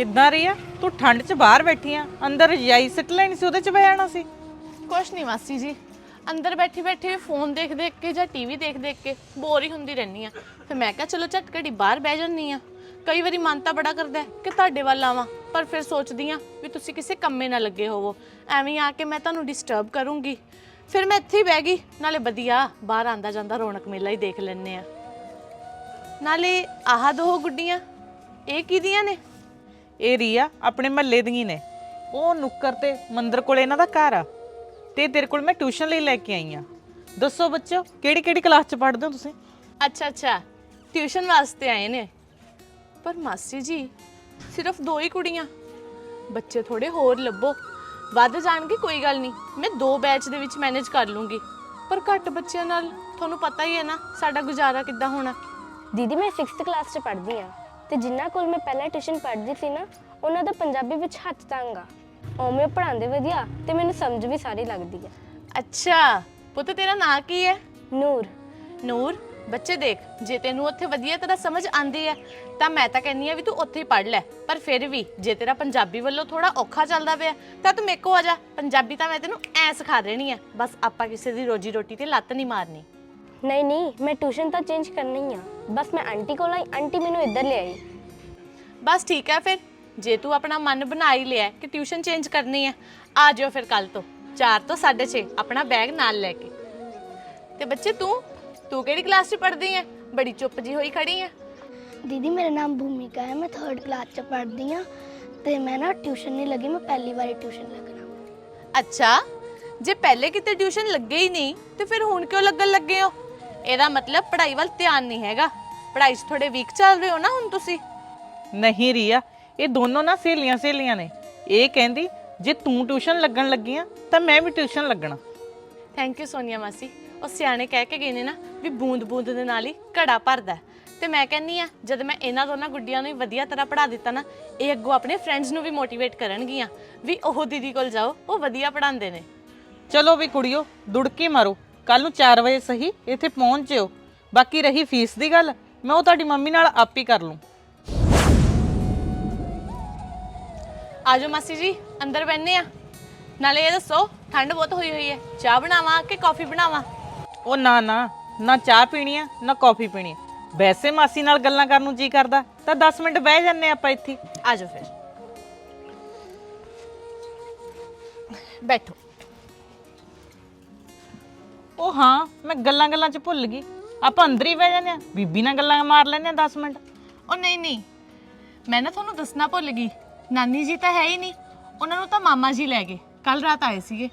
ਕਿੱਦਾਂ ਰਹੀ ਆ? ਤੂੰ ਠੰਡ 'ਚ ਬਾਹਰ ਬੈਠੀ ਆ। ਅੰਦਰ ਰਜਾਈ ਸਿੱਟ ਲੈਣੀ ਸੀ, ਉਹਦੇ 'ਚ ਬਹਿ ਜਾਣਾ ਸੀ।
ਕੁਛ ਨਹੀਂ ਮਾਸੀ ਜੀ। ਅੰਦਰ ਬੈਠੀ ਬੈਠੀ ਫੋਨ ਦੇਖ ਦੇਖ ਕੇ ਜਾਂ ਟੀਵੀ ਦੇਖ ਦੇਖ ਕੇ ਬੋਰ ਹੀ ਹੁੰਦੀ ਰਹਿੰਦੀ ਆ। ਫਿਰ ਮੈਂ ਕਿਹਾ, ਚਲੋ ਝਟ ਘੜੀ ਬਾਹਰ ਬਹਿ ਜਾਂਦੀ ਆ। ਕਈ ਵਾਰੀ ਮਨ ਤਾਂ ਬੜਾ ਕਰਦਾ ਹੈ ਕਿ ਤੁਹਾਡੇ ਵੱਲ ਆਵਾਂ, ਪਰ ਫਿਰ ਸੋਚਦੀ ਆ ਵੀ ਤੁਸੀਂ ਕਿਸੇ ਕੰਮੇ ਨਾ ਲੱਗੇ ਹੋਵੋ। ਐਵੇਂ ਆ ਕੇ ਮੈਂ ਤੁਹਾਨੂੰ ਡਿਸਟਰਬ ਕਰੂੰਗੀ। ਫਿਰ ਮੈਂ ਇੱਥੇ ਹੀ ਬਹਿ ਗਈ, ਨਾਲੇ ਵਧੀਆ, ਬਾਹਰ ਆਂਦਾ ਜਾਂਦਾ ਰੌਣਕ ਮੇਲਾ ਹੀ ਦੇਖ ਲੈਣੇ ਆ। ਨਾਲੇ ਆਹ ਦੋ ਗੁੱਡੀਆਂ, ਇਹ ਕਿਹਦੀਆਂ ਨੇ?
ਇਹ ਰੀਆ ਆਪਣੇ ਮਹੱਲੇ ਦੀਆਂ ਨੇ। ਉਹ ਨੁੱਕਰ ਤੇ ਮੰਦਰ ਕੋਲ ਇਹਨਾਂ ਦਾ ਘਰ ਆ। ਤੇ ਤੇਰੇ ਕੋਲ ਮੈਂ ਟਿਊਸ਼ਨ ਲਈ ਲੈ ਕੇ ਆਈ ਆ। ਦੱਸੋ ਬੱਚੋ ਕਿਹੜੀ ਕਿਹੜੀ ਕਲਾਸ 'ਚ ਪੜ੍ਹਦੇ ਹੋ ਤੁਸੀਂ?
ਅੱਛਾ ਅੱਛਾ। ਟਿਊਸ਼ਨ ਵਾਸਤੇ ਆਏ ਨੇ। ਪਰ ਮਾਸੀ ਜੀ ਸਿਰਫ ਦੋ ਹੀ ਕੁੜੀਆਂ। ਬੱਚੇ ਥੋੜੇ ਹੋਰ ਲੱਭੋ। ਵੱਧ ਜਾਣਗੇ ਕੋਈ ਗੱਲ ਨਹੀਂ। ਮੈਂ ਦੋ ਬੈਚ ਦੇ ਵਿੱਚ ਮੈਨੇਜ ਕਰ ਲੂੰਗੀ। ਪਰ ਘੱਟ ਬੱਚਿਆਂ ਨਾਲ ਤੁਹਾਨੂੰ ਪਤਾ ਹੀ ਹੈ ਨਾ ਸਾਡਾ ਗੁਜ਼ਾਰਾ ਕਿੱਦਾਂ ਹੋਣਾ।
ਦੀਦੀ ਮੈਂ 6th ਕਲਾਸ 'ਚ ਪੜ੍ਹਦੀ ਆ ਤੇ ਜਿੰਨਾ ਕੋਲ ਮੈਂ ਪਹਿਲਾਂ ਟਿਊਸ਼ਨ ਪੜ੍ਹਦੀ ਸੀ ਨਾ ਉਹਨਾਂ ਦਾ ਪੰਜਾਬੀ ਵਿੱਚ ਹੱਥ ਤੰਗ ਆ। ਉਵੇਂ ਪੜ੍ਹਾਉਂਦੇ ਵਧੀਆ ਤੇ ਮੈਨੂੰ ਸਮਝ ਵੀ ਸਾਰੀ ਲੱਗਦੀ ਆ।
ਅੱਛਾ ਪੁੱਤ ਤੇਰਾ ਨਾਂ ਕੀ ਹੈ?
ਨੂਰ।
ਨੂਰ ਬੱਚੇ ਦੇਖ ਜੇ ਤੈਨੂੰ ਉੱਥੇ ਵਧੀਆ ਤਰ੍ਹਾਂ ਸਮਝ ਆਂਦੀ ਹੈ ਤਾਂ ਮੈਂ ਤਾਂ ਕਹਿੰਨੀ ਆ ਵੀ ਤੂੰ ਉੱਥੇ ਹੀ ਪੜ੍ਹ ਲੈ। ਪਰ ਫਿਰ ਵੀ ਜੇ ਤੇਰਾ ਪੰਜਾਬੀ ਵੱਲੋਂ ਥੋੜਾ ਔਖਾ ਚੱਲਦਾ ਪਿਆ ਤਾਂ ਤੂੰ ਮੇਰੇ ਕੋਲ ਆ ਜਾ। ਪੰਜਾਬੀ ਤਾਂ ਮੈਂ ਤੈਨੂੰ ਐ ਸਿਖਾ ਦੇਣੀ ਆ। ਬਸ ਆਪਾਂ ਕਿਸੇ ਦੀ ਰੋਜੀ ਰੋਟੀ ਤੇ ਲੱਤ ਨਹੀਂ ਮਾਰਨੀ।
ਨਹੀਂ ਨਹੀਂ ਮੈਂ ਟਿਊਸ਼ਨ ਤਾਂ ਚੇਂਜ ਕਰਨੀ ਆ। ਬਸ ਮੈਂ ਆਂਟੀ ਕੋਲ ਆਈ ਆਂਟੀ ਮੈਨੂੰ ਇੱਧਰ ਲੈ ਆਈ।
ਬਸ ਠੀਕ ਹੈ ਫਿਰ। ਜੇ ਤੂੰ ਆਪਣਾ ਮਨ ਬਣਾ ਹੀ ਲਿਆ ਕਿ ਟਿਊਸ਼ਨ ਚੇਂਜ ਕਰਨੀ ਹੈ ਆ ਜਾਓ ਫਿਰ ਕੱਲ ਤੋਂ। 4 ਤੋਂ 6:30 ਆਪਣਾ ਬੈਗ ਨਾਲ ਲੈ ਕੇ। ਤੇ ਬੱਚੇ ਤੂੰ ਤੂੰ ਕਿਹੜੀ ਕਲਾਸ 'ਚ ਪੜ੍ਹਦੀ ਹੈ ਬੜੀ ਚੁੱਪ ਜੀ ਹੋਈ ਖੜੀ ਹੈ
ਦੀਦੀ ਮੇਰਾ ਨਾਮ ਭੂਮਿਕਾ ਹੈ ਮੈਂ 3rd ਕਲਾਸ ਚ ਪੜ੍ਹਦੀ ਹਾਂ ਤੇ ਮੈਂ ਨਾ ਟਿਊਸ਼ਨ ਨਹੀਂ ਲੱਗੀ ਮੈਂ ਪਹਿਲੀ ਵਾਰੀ ਟਿਊਸ਼ਨ ਲੱਗਣਾ।
ਅੱਛਾ ਜੇ ਪਹਿਲੇ ਕਿਤੇ ਟਿਊਸ਼ਨ ਲੱਗੇ ਹੀ ਨਹੀਂ ਤੇ ਫਿਰ ਹੁਣ ਕਿਉਂ ਲੱਗਣ ਲੱਗੇ ਹੋ? ਇਹਦਾ ਮਤਲਬ ਪੜ੍ਹਾਈ ਵੱਲ ਧਿਆਨ ਨਹੀਂ ਹੈਗਾ। ਪੜ੍ਹਾਈ 'ਚ ਥੋੜੇ ਵੀਕ ਚੱਲ ਰਹੇ ਹੋ ਨਾ ਹੁਣ ਤੁਸੀਂ?
ਨਹੀਂ ਰੀਆ ਇਹ ਦੋਨੋਂ ਨਾ ਸਹੇਲੀਆਂ ਸਹੇਲੀਆਂ ਨੇ। ਇਹ ਕਹਿੰਦੀ ਜੇ ਤੂੰ ਟਿਊਸ਼ਨ ਲੱਗਣ ਲੱਗੀ ਆ ਤਾਂ ਮੈਂ ਵੀ ਟਿਊਸ਼ਨ ਲੱਗਣਾ।
ਥੈਂਕ ਯੂ ਸੋਨੀਆ ਮਾਸੀ। ਉਹ ਸਿਆਣੇ ਕਹਿ ਕੇ ਗਏ ਨੇ ਨਾ ਵੀ ਬੂੰਦ ਬੂੰਦ ਦੇ ਨਾਲ ਹੀ ਘੜਾ ਭਰਦਾ ਹੈ। ਤੇ ਮੈਂ ਕਹਿੰਨੀ ਆ ਜਦ ਮੈਂ ਇਹਨਾਂ ਦੋਨਾਂ ਗੁੱਡੀਆਂ ਨੂੰ ਵੀ ਵਧੀਆ ਤਰ੍ਹਾਂ ਪੜ੍ਹਾ ਦਿੱਤਾ ਨਾ ਇਹ ਅੱਗੋਂ ਆਪਣੇ ਫਰੈਂਡਸ ਨੂੰ ਵੀ ਮੋਟੀਵੇਟ ਕਰਨਗੀਆਂ। ਵੀ ਉਹ ਦੀਦੀ ਕੋਲ ਜਾਓ ਉਹ ਵਧੀਆ ਪੜ੍ਹਾਉਂਦੇ ਨੇ।
ਚਲੋ ਵੀ ਕੁੜੀਓ ਦੁੜਕੀ ਮਾਰੋ। ਕੱਲ ਨੂੰ 4 ਵਜੇ ਸਹੀ ਇੱਥੇ ਪਹੁੰਚ ਜਿਓ। ਬਾਕੀ ਰਹੀ ਫੀਸ ਦੀ ਗੱਲ ਮੈਂ ਉਹ ਤੁਹਾਡੀ ਮੰਮੀ ਨਾਲ ਆਪ ਹੀ ਕਰ ਲੂੰ।
ਆਜੋ ਮਾਸੀ ਜੀ ਅੰਦਰ ਬੈਠਨੇ ਆ ਨਾਲੇ ਇਹ ਦੱਸੋ ਠੰਡ ਬਹੁਤ ਹੋਈ ਹੋਈ ਹੈ। ਚਾਹ ਬਣਾਵਾਂ ਕਿ ਕੌਫੀ ਬਣਾਵਾਂ?
ਉਹ ਨਾ ਨਾ ਨਾ ਚਾਹ ਪੀਣੀ ਆ ਨਾ ਕੌਫੀ ਪੀਣੀ ਆ। ਵੈਸੇ ਮਾਸੀ ਨਾਲ ਗੱਲਾਂ ਕਰਨ ਨੂੰ ਜੀ ਕਰਦਾ ਤਾਂ 10 ਮਿੰਟ ਬਹਿ ਜੰਨੇ ਆਪਾਂ ਇੱਥੇ। ਹੀ।
ਆਜੋ ਫਿਰ। ਬੈਠੋ।
ਉਹ ਹਾਂ ਮੈਂ ਗੱਲਾਂ ਗੱਲਾਂ 'ਚ ਭੁੱਲ ਗਈ। ਆਪਾਂ ਅੰਦਰ ਹੀ ਬਹਿ ਜਾਂਦੇ ਆ ਬੀਬੀ ਨਾਲ ਗੱਲਾਂ ਮਾਰ ਲੈਂਦੇ ਆ 10 ਮਿੰਟ।
ਉਹ ਨਹੀਂ ਨਹੀਂ। ਮੈਂ ਨਾ ਤੁਹਾਨੂੰ ਦੱਸਣਾ ਭੁੱਲ ਗਈ। ਨਾਨੀ ਜੀ ਤਾਂ ਹੈ ਹੀ ਨਹੀਂ। ਉਹਨਾਂ ਨੂੰ ਤਾਂ ਮਾਮਾ ਜੀ ਲੈ ਗਏ। ਕੱਲ ਰਾਤ ਆਏ ਸੀਗੇ।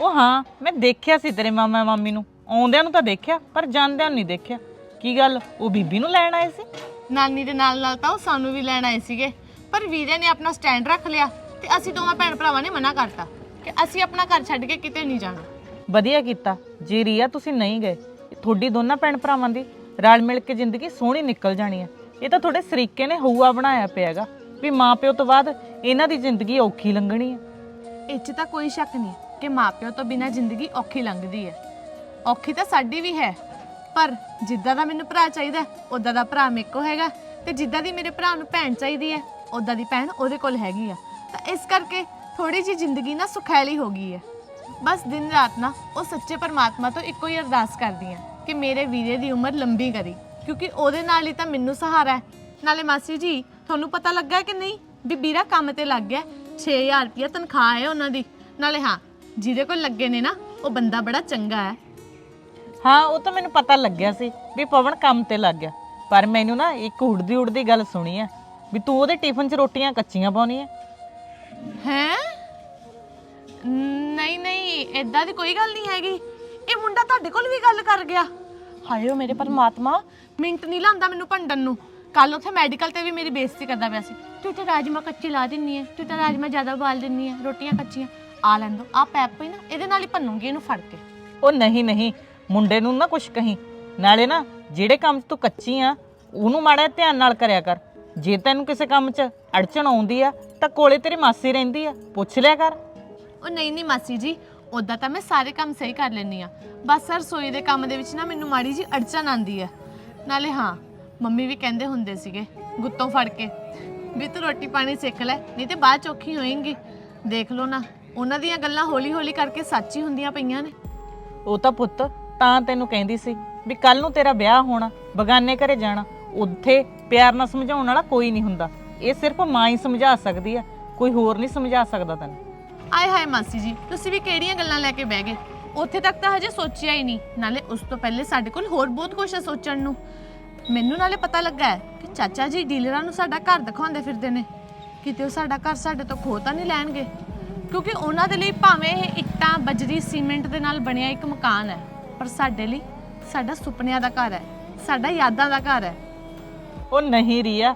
ਉਹ ਹਾਂ ਮੈਂ ਦੇਖਿਆ ਸੀ ਤੇਰੇ ਮਾਮਾ ਮਾਮੀ ਨੂੰ। ਆਉਂਦਿਆਂ ਨੂੰ ਤਾਂ ਦੇਖਿਆ ਪਰ ਜਾਂਦਿਆਂ ਨੂੰ ਨਹੀਂ ਦੇਖਿਆ। ਕੀ ਗੱਲ? ਉਹ ਬੀਬੀ ਨੂੰ ਲੈਣ ਆਏ ਸੀ?
ਨਾਨੀ ਦੇ ਨਾਲ ਨਾਲ ਤਾਂ ਉਹ ਸਾਨੂੰ ਵੀ ਲੈਣ ਆਏ ਸੀਗੇ। ਪਰ ਵੀਰੇ ਨੇ ਆਪਣਾ ਸਟੈਂਡ ਰੱਖ ਲਿਆ ਤੇ ਅਸੀਂ ਦੋਵਾਂ ਭੈਣ ਭਰਾਵਾਂ ਨੇ ਮਨਾ ਕਰਤਾ ਕਿ ਅਸੀਂ ਆਪਣਾ ਘਰ ਛੱਡ ਕੇ ਕਿਤੇ ਨਹੀਂ ਜਾਣਾ।
ਵਧੀਆ ਕੀਤਾ। ਜੇ ਰੀਆ, ਤੁਸੀਂ ਨਹੀਂ ਗਏ। ਤੁਹਾਡੀ ਦੋਨਾਂ ਭੈਣ ਭਰਾਵਾਂ ਦੀ ਰਲ ਮਿਲ ਕੇ ਜ਼ਿੰਦਗੀ ਸੋਹਣੀ ਨਿਕਲ ਜਾਣੀ ਹੈ। ਇਹ ਤਾਂ ਤੁਹਾਡੇ ਸਰੀਕੇ ਨੇ ਹਊਆ ਬਣਾਇਆ ਪਿਆ ਪਿਆਗਾ ਵੀ ਮਾਂ ਪਿਓ ਤੋਂ ਬਾਅਦ ਇਹਨਾਂ ਦੀ ਜ਼ਿੰਦਗੀ ਔਖੀ ਲੰਘਣੀ ਹੈ।
ਇਹ 'ਚ ਤਾਂ ਕੋਈ ਸ਼ੱਕ ਨਹੀਂ ਕਿ ਮਾਪਿਓ ਤੋਂ ਬਿਨਾ ਜ਼ਿੰਦਗੀ ਔਖੀ ਲੰਘਦੀ ਹੈ। ਔਖੀ ਤਾਂ ਸਾਡੀ ਵੀ ਹੈ, ਪਰ ਜਿੱਦਾਂ ਦਾ ਮੈਨੂੰ ਭਰਾ ਚਾਹੀਦਾ ਉਦਾਂ ਦਾ ਭਰਾ ਮੇਰੇ ਕੋਲ ਹੈਗਾ ਤੇ ਜਿੱਦਾਂ ਦੀ ਮੇਰੇ ਭਰਾ ਨੂੰ ਭੈਣ ਚਾਹੀਦੀ ਹੈ ਉਦਾਂ ਦੀ ਭੈਣ ਉਹਦੇ ਕੋਲ ਹੈਗੀ ਆ। ਤਾਂ ਇਸ ਕਰਕੇ ਥੋੜੀ ਜੀ ਜ਼ਿੰਦਗੀ ਨਾ ਸੁਖੈਲੀ ਹੋ ਗਈ ਹੈ। ਬਸ ਦਿਨ ਰਾਤ ਨਾ ਉਹ ਸੱਚੇ ਪਰਮਾਤਮਾ ਤੋਂ ਇੱਕੋ ਹੀ ਅਰਦਾਸ ਕਰਦੀ ਆ ਕਿ ਮੇਰੇ ਵੀਰੇ ਦੀ ਉਮਰ ਲੰਬੀ ਕਰੀ ਕਿਉਂਕਿ ਉਹਦੇ ਨਾਲ ਹੀ ਤਾਂ ਮੈਨੂੰ ਸਹਾਰਾ ਹੈ। ਨਾਲੇ ਮਾਸੀ ਜੀ ਤੁਹਾਨੂੰ ਪਤਾ ਲੱਗਾ ਕਿ ਨਹੀਂ? ਵੀ ਵੀਰਾ ਕੰਮ ਤੇ ਲੱਗ ਗਿਆ 6000 ਰੁਪਇਆ ਤਨਖਾਹ ਹੈ ਉਹਨਾਂ ਦੀ। ਨਾਲੇ ਹਾਂ ਜਿਹਦੇ ਕੋਲ ਲੱਗੇ ਨੇ ਨਾ ਉਹ ਬੰਦਾ ਬੜਾ ਚੰਗਾ ਹੈ।
ਹਾਂ ਉਹ ਤਾਂ ਮੈਨੂੰ ਪਤਾ ਲੱਗਿਆ ਸੀ ਵੀ ਪਵਨ ਕੰਮ ਤੇ ਲੱਗ ਗਿਆ। ਪਰ ਮੈਨੂੰ ਨਾ ਇੱਕ ਉੜਦੀ ਉੜਦੀ ਗੱਲ ਸੁਣੀ ਆ ਵੀ ਤੂੰ ਉਹਦੇ ਟਿਫਨ 'ਚ ਰੋਟੀਆਂ ਕੱਚੀਆਂ ਪਾਉਣੀ ਆ
ਹੈ? ਨਹੀਂ ਨਹੀਂ ਐਦਾਂ ਦੀ ਕੋਈ ਗੱਲ ਨਹੀਂ ਹੈਗੀ। ਇਹ ਮੁੰਡਾ ਤੁਹਾਡੇ ਕੋਲ ਵੀ ਗੱਲ ਕਰ ਗਿਆ। ਹਾਏ ਓ ਮੇਰੇ ਪਰਮਾਤਮਾ, ਮਿੰਟ ਨਹੀਂ ਲਾਂਦਾ ਮੈਨੂੰ ਭੰਡਨ ਨੂੰ। ਕੱਲ ਉੱਥੇ ਮੈਡੀਕਲ ਤੇ ਵੀ ਮੇਰੀ ਬੇਇੱਜ਼ਤੀ ਕਰਦਾ ਪਿਆ ਸੀ। ਤੂੰ ਤਾਂ ਰਾਜਮਾ ਕੱਚੀ ਲਾ ਦਿੰਨੀ ਹੈ ਤੂੰ ਤਾਂ ਰਾਜਮਾ ਜ਼ਿਆਦਾ ਉਬਾਲ ਦਿੰਨੀ ਹੈ ਰੋਟੀਆਂ ਕੱਚੀਆਂ। ਆ ਲੈਣ ਦੋ ਆ ਪੈਪ ਪਈ ਨਾ, ਇਹਦੇ ਨਾਲ ਹੀ ਭੰਨੂਗੀ ਇਹਨੂੰ ਫੜ ਕੇ।
ਉਹ ਨਹੀਂ ਨਹੀਂ, ਮੁੰਡੇ ਨੂੰ ਨਾ ਕੁਛ ਕਹੀਂ। ਨਾਲੇ ਨਾ, ਜਿਹੜੇ ਕੰਮ 'ਚ ਤੂੰ ਕੱਚੀ ਆ, ਉਹਨੂੰ ਮਾੜਾ ਧਿਆਨ ਨਾਲ ਕਰਿਆ ਕਰ। ਜੇ ਤੈਨੂੰ ਕਿਸੇ ਕੰਮ 'ਚ ਅੜਚਣ ਆਉਂਦੀ ਆ, ਤਾਂ ਕੋਲੇ ਤੇਰੀ ਮਾਸੀ ਰਹਿੰਦੀ ਆ। ਪੁੱਛ ਲਿਆ ਕਰ।
ਉਹ ਨਹੀਂ ਨਹੀਂ ਮਾਸੀ ਜੀ ਉਦਾਂ ਤਾਂ ਮੈਂ ਸਾਰੇ ਕੰਮ ਸਹੀ ਕਰ ਲੈਂਦੀ ਆ ਬਸ ਸਰ ਰਸੋਈ ਦੇ ਕੰਮ ਦੇ ਵਿੱਚ ਨਾ ਮੈਨੂੰ ਮਾੜੀ ਜੀ ਅੜਚਨ ਆਂਦੀ ਹੈ। ਨਾਲੇ ਹਾਂ, ਮੰਮੀ ਵੀ ਕਹਿੰਦੇ ਹੁੰਦੇ ਸੀਗੇ, ਗੁੱਤੋਂ ਫੜ ਕੇ, ਵੀ ਤੂੰ ਰੋਟੀ ਪਾਣੀ ਸਿੱਖ ਲੈ, ਨਹੀਂ ਤੇ ਬਾਅਦ ਚ ਔਖੀ ਹੋਏਂਗੀ। ਦੇਖ ਲਓ ਨਾ, ਉਹਨਾਂ ਦੀਆਂ ਗੱਲਾਂ ਹੌਲੀ ਹੌਲੀ ਕਰਕੇ ਸੱਚ ਹੀ ਹੁੰਦੀਆਂ ਪਈਆਂ ਨੇ।
ਉਹ ਤਾਂ ਪੁੱਤ, ਤਾਂ ਤੈਨੂੰ ਕਹਿੰਦੀ ਸੀ ਵੀ ਕੱਲ ਨੂੰ ਤੇਰਾ ਵਿਆਹ ਹੋਣਾ, ਬਗਾਨੇ ਘਰੇ ਜਾਣਾ, ਉੱਥੇ ਪਿਆਰ ਨਾਲ ਸਮਝਾਉਣ ਵਾਲਾ ਕੋਈ ਨਹੀਂ ਹੁੰਦਾ। ਇਹ ਸਿਰਫ ਮਾਂ ਹੀ ਸਮਝਾ ਸਕਦੀ ਆ ਕੋਈ ਹੋਰ ਨਹੀਂ ਸਮਝਾ ਸਕਦਾ ਤੈਨੂੰ।
ਆਏ ਹਾਏ ਮਾਸੀ ਜੀ, ਤੁਸੀਂ ਵੀ ਕਿਹੜੀਆਂ ਗੱਲਾਂ ਲੈ ਕੇ ਬਹਿ ਗਏ? ਉੱਥੇ ਤੱਕ ਤਾਂ ਹਜੇ ਸੋਚਿਆ ਹੀ ਨਹੀਂ। ਨਾਲੇ ਉਸ ਤੋਂ ਪਹਿਲੇ ਸਾਡੇ ਕੋਲ ਹੋਰ ਬਹੁਤ ਕੁਝ ਹੈ ਸੋਚਣ ਨੂੰ। ਮੈਨੂੰ ਨਾਲੇ ਪਤਾ ਲੱਗਾ ਹੈ ਕਿ ਚਾਚਾ ਜੀ ਡੀਲਰਾਂ ਨੂੰ ਸਾਡਾ ਘਰ ਦਿਖਾਉਂਦੇ ਫਿਰਦੇ ਨੇ। ਕਿਤੇ ਉਹ ਸਾਡਾ ਘਰ ਸਾਡੇ ਤੋਂ ਖੋਹ ਤਾਂ ਨਹੀਂ ਲੈਣਗੇ? ਕਿਉਂਕਿ ਉਹਨਾਂ ਦੇ ਲਈ ਭਾਵੇਂ ਇਹ ਇੱਟਾਂ, ਬਜਰੀ, ਸੀਮੈਂਟ ਦੇ ਨਾਲ ਬਣਿਆ ਇੱਕ ਮਕਾਨ ਹੈ, ਪਰ ਸਾਡੇ ਲਈ ਸਾਡਾ ਸੁਪਨਿਆਂ ਦਾ ਘਰ ਹੈ, ਸਾਡਾ ਯਾਦਾਂ ਦਾ ਘਰ ਹੈ।
ਉਹ ਨਹੀਂ ਰੀਆ,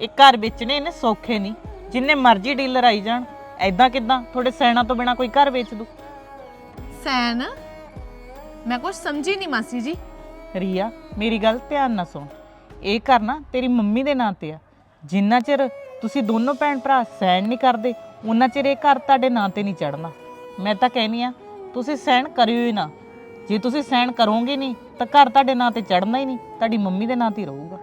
ਇਹ ਘਰ ਵੇਚਣੇ ਇਹਨੇ ਸੌਖੇ ਨਹੀਂ। ਜਿੰਨੇ ਮਰਜ਼ੀ ਡੀਲਰ ਆਈ ਜਾਣ। ਐਦਾਂ ਕਿਦਾਂ? ਤੁਹਾਡੇ ਸੈਣਾ ਤੋਂ ਬਿਨਾ ਕੋਈ ਘਰ ਵੇਚ ਦੂ।
ਸੈਨ? ਮੈਂ ਕੁਝ ਸਮਝੀ ਨਹੀਂ ਮਾਸੀ ਜੀ।
ਰੀਆ ਮੇਰੀ ਗੱਲ ਧਿਆਨ ਨਾਲ ਸੁਣ। ਇਹ ਘਰ ਨਾ ਤੇਰੀ ਮੰਮੀ ਦੇ ਨਾਂ ਤੇ ਆ। ਜਿੰਨਾ ਚਿਰ ਤੁਸੀਂ ਦੋਨੋਂ ਭੈਣ ਭਰਾ ਸਹਿਣ ਨਹੀਂ ਕਰਦੇ ਉਹਨਾਂ ਚਿਰ ਇਹ ਘਰ ਤੁਹਾਡੇ ਨਾਂ ਤੇ ਨਹੀਂ ਚੜਨਾ ਮੈਂ ਤਾਂ ਕਹਿਨੀ ਆ ਤੁਸੀਂ ਸਹਿਣ ਕਰਿਓ ਹੀ ਨਾ। ਜੇ ਤੁਸੀਂ ਸਹਿਣ ਕਰੋਗੇ ਨਹੀਂ ਤਾਂ ਘਰ ਤੁਹਾਡੇ ਨਾਂ ਤੇ ਚੜਨਾ ਹੀ ਨਹੀਂ। ਤੁਹਾਡੀ ਮੰਮੀ ਦੇ ਨਾਂ ਤੇ ਹੀ ਰਹੂਗਾ।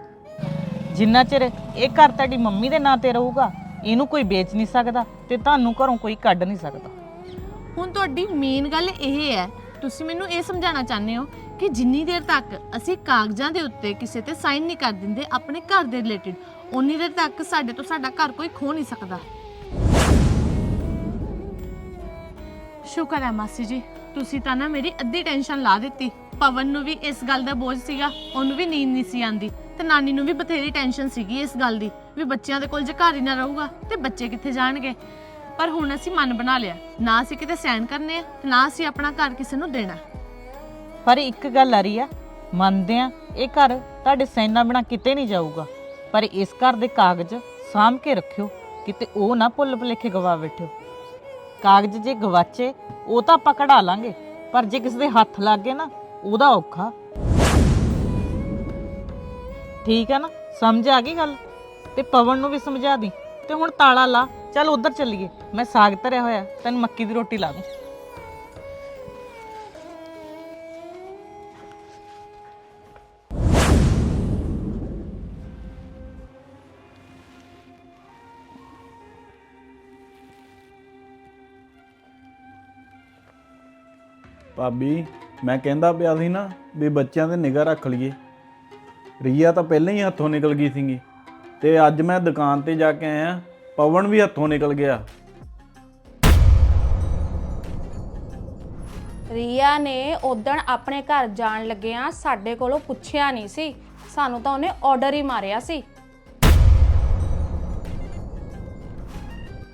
ਜਿੰਨਾ ਚਿਰ ਇਹ ਘਰ ਤੁਹਾਡੀ ਮੰਮੀ ਦੇ ਨਾਂ ਤੇ ਰਹੂਗਾ ਇਹਨੂੰ ਕੋਈ ਵੇਚ ਨਹੀਂ ਸਕਦਾ ਤੇ ਤੁਹਾਨੂੰ ਘਰੋਂ ਕੋਈ ਕੱਢ ਨਹੀਂ ਸਕਦਾ।
ਹੁਣ ਤੁਹਾਡੀ ਮੇਨ ਗੱਲ ਇਹ ਹੈ ਤੁਸੀਂ ਮੈਨੂੰ ਇਹ ਸਮਝਾਉਣਾ ਚਾਹੁੰਦੇ ਹੋ ਕਿ ਜਿੰਨੀ ਦੇਰ ਤੱਕ ਅਸੀਂ ਕਾਗਜ਼ਾਂ ਦੇ ਉੱਤੇ ਕਿਸੇ ਤੇ ਸਾਈਨ ਨਹੀਂ ਕਰ ਦਿੰਦੇ ਆਪਣੇ ਘਰ ਦੇ ਰਿਲੇਟਡ ਉਨੀ ਦੇਰ ਤੱਕ ਸਾਡੇ ਤੋਂ ਸਾਡਾ ਘਰ ਕੋਈ ਖੋ ਨਹੀਂ ਸਕਦਾ। ਸ਼ੁਕਰ ਹੈ ਮਾਸੀ ਜੀ ਤੁਸੀਂ ਤਾਂ ਨਾ ਮੇਰੀ ਅੱਧੀ ਟੈਨਸ਼ਨ ਲਾ ਦਿੱਤੀ। ਪਵਨ ਨੂੰ ਵੀ ਇਸ ਗੱਲ ਦਾ ਬੋਝ ਸੀਗਾ ਉਹਨੂੰ ਵੀ ਨੀਂਦ ਨਹੀਂ ਸੀ ਆਂਦੀ ਤੇ ਨਾਨੀ ਨੂੰ ਵੀ ਬਥੇਰੀ ਟੈਨਸ਼ਨ ਸੀਗੀ ਇਸ ਗੱਲ ਦੀ, ਵੀ ਬੱਚਿਆਂ ਦੇ ਕੋਲ ਜੇ ਘਰ ਹੀ ਨਾ ਰਹੂਗਾ, ਤੇ ਬੱਚੇ ਕਿੱਥੇ ਜਾਣਗੇ? ਪਰ ਹੁਣ ਅਸੀਂ ਮਨ ਬਣਾ ਲਿਆ, ਨਾ ਅਸੀਂ ਕਿਤੇ ਸੈਨ ਕਰਨੇ ਆ, ਤੇ ਨਾ ਅਸੀਂ ਆਪਣਾ ਘਰ ਕਿਸੇ ਨੂੰ ਦੇਣਾ।
ਪਰ ਇੱਕ ਗੱਲ ਆ ਰਹੀ ਆ, ਮੰਨਦੇ ਆ, ਇਹ ਘਰ ਤੁਹਾਡੇ ਸੈਨਾ ਬਿਨਾ ਕਿਤੇ ਨਹੀਂ ਜਾਊਗਾ। ਪਰ ਇਸ ਘਰ ਦੇ ਕਾਗਜ਼ ਸਾਂਭ ਕੇ ਰੱਖਿਓ, ਕਿਤੇ ਉਹ ਨਾ ਭੁੱਲ ਭੁਲੇਖੇ ਗਵਾ ਬੈਠਿਓ। ਕਾਗਜ਼ ਜੇ ਗਵਾਚੇ, ਉਹ ਤਾਂ ਆਪਾਂ ਕਢਾ ਲਾਂਗੇ, ਪਰ ਜੇ ਕਿਸੇ ਦੇ ਹੱਥ ਲੱਗ ਗਏ ਨਾ, ਉਹਦਾ ਔਖਾ। ਠੀਕ ਹੈ ਨਾ? ਸਮਝ ਆ ਗਈ ਗੱਲ? ਤੇ ਪਵਨ ਨੂੰ ਵੀ ਸਮਝਾ ਦੀ। ਤੇ ਹੁਣ ਤਾਲਾ ਲਾ। ਚੱਲ ਉਧਰ ਚੱਲੀਏ। ਮੈਂ ਸਾਗ ਧਰਿਆ ਹੋਇਆ। ਤੈਨੂੰ ਮੱਕੀ ਦੀ ਰੋਟੀ ਲਾ ਦੂੰ।
ਭਾਬੀ, ਮੈਂ ਕਹਿੰਦਾ ਪਿਆ ਸੀ ਨਾ ਵੀ ਬੱਚਿਆਂ ਤੇ ਨਿਗਾਹ ਰੱਖ ਲਈਏ। ਰੀਆ ਤਾਂ ਪਹਿਲਾਂ ਹੀ ਹੱਥੋਂ ਨਿਕਲ ਗਈ ਸੀਗੀ। ਤੇ ਅੱਜ ਮੈਂ ਦੁਕਾਨ ਤੇ ਜਾ ਕੇ ਆਇਆ, ਪਵਨ ਵੀ ਹੱਥੋਂ ਨਿਕਲ ਗਿਆ।
ਰੀਆ ਨੇ ਉਦਣ ਆਪਣੇ ਘਰ ਜਾਣ ਲੱਗਿਆਂ ਸਾਡੇ ਕੋਲੋਂ ਪੁੱਛਿਆ ਨਹੀਂ ਸੀ। ਸਾਨੂੰ ਤਾਂ ਉਹਨੇ ਆਰਡਰ ਹੀ ਮਾਰਿਆ ਸੀ।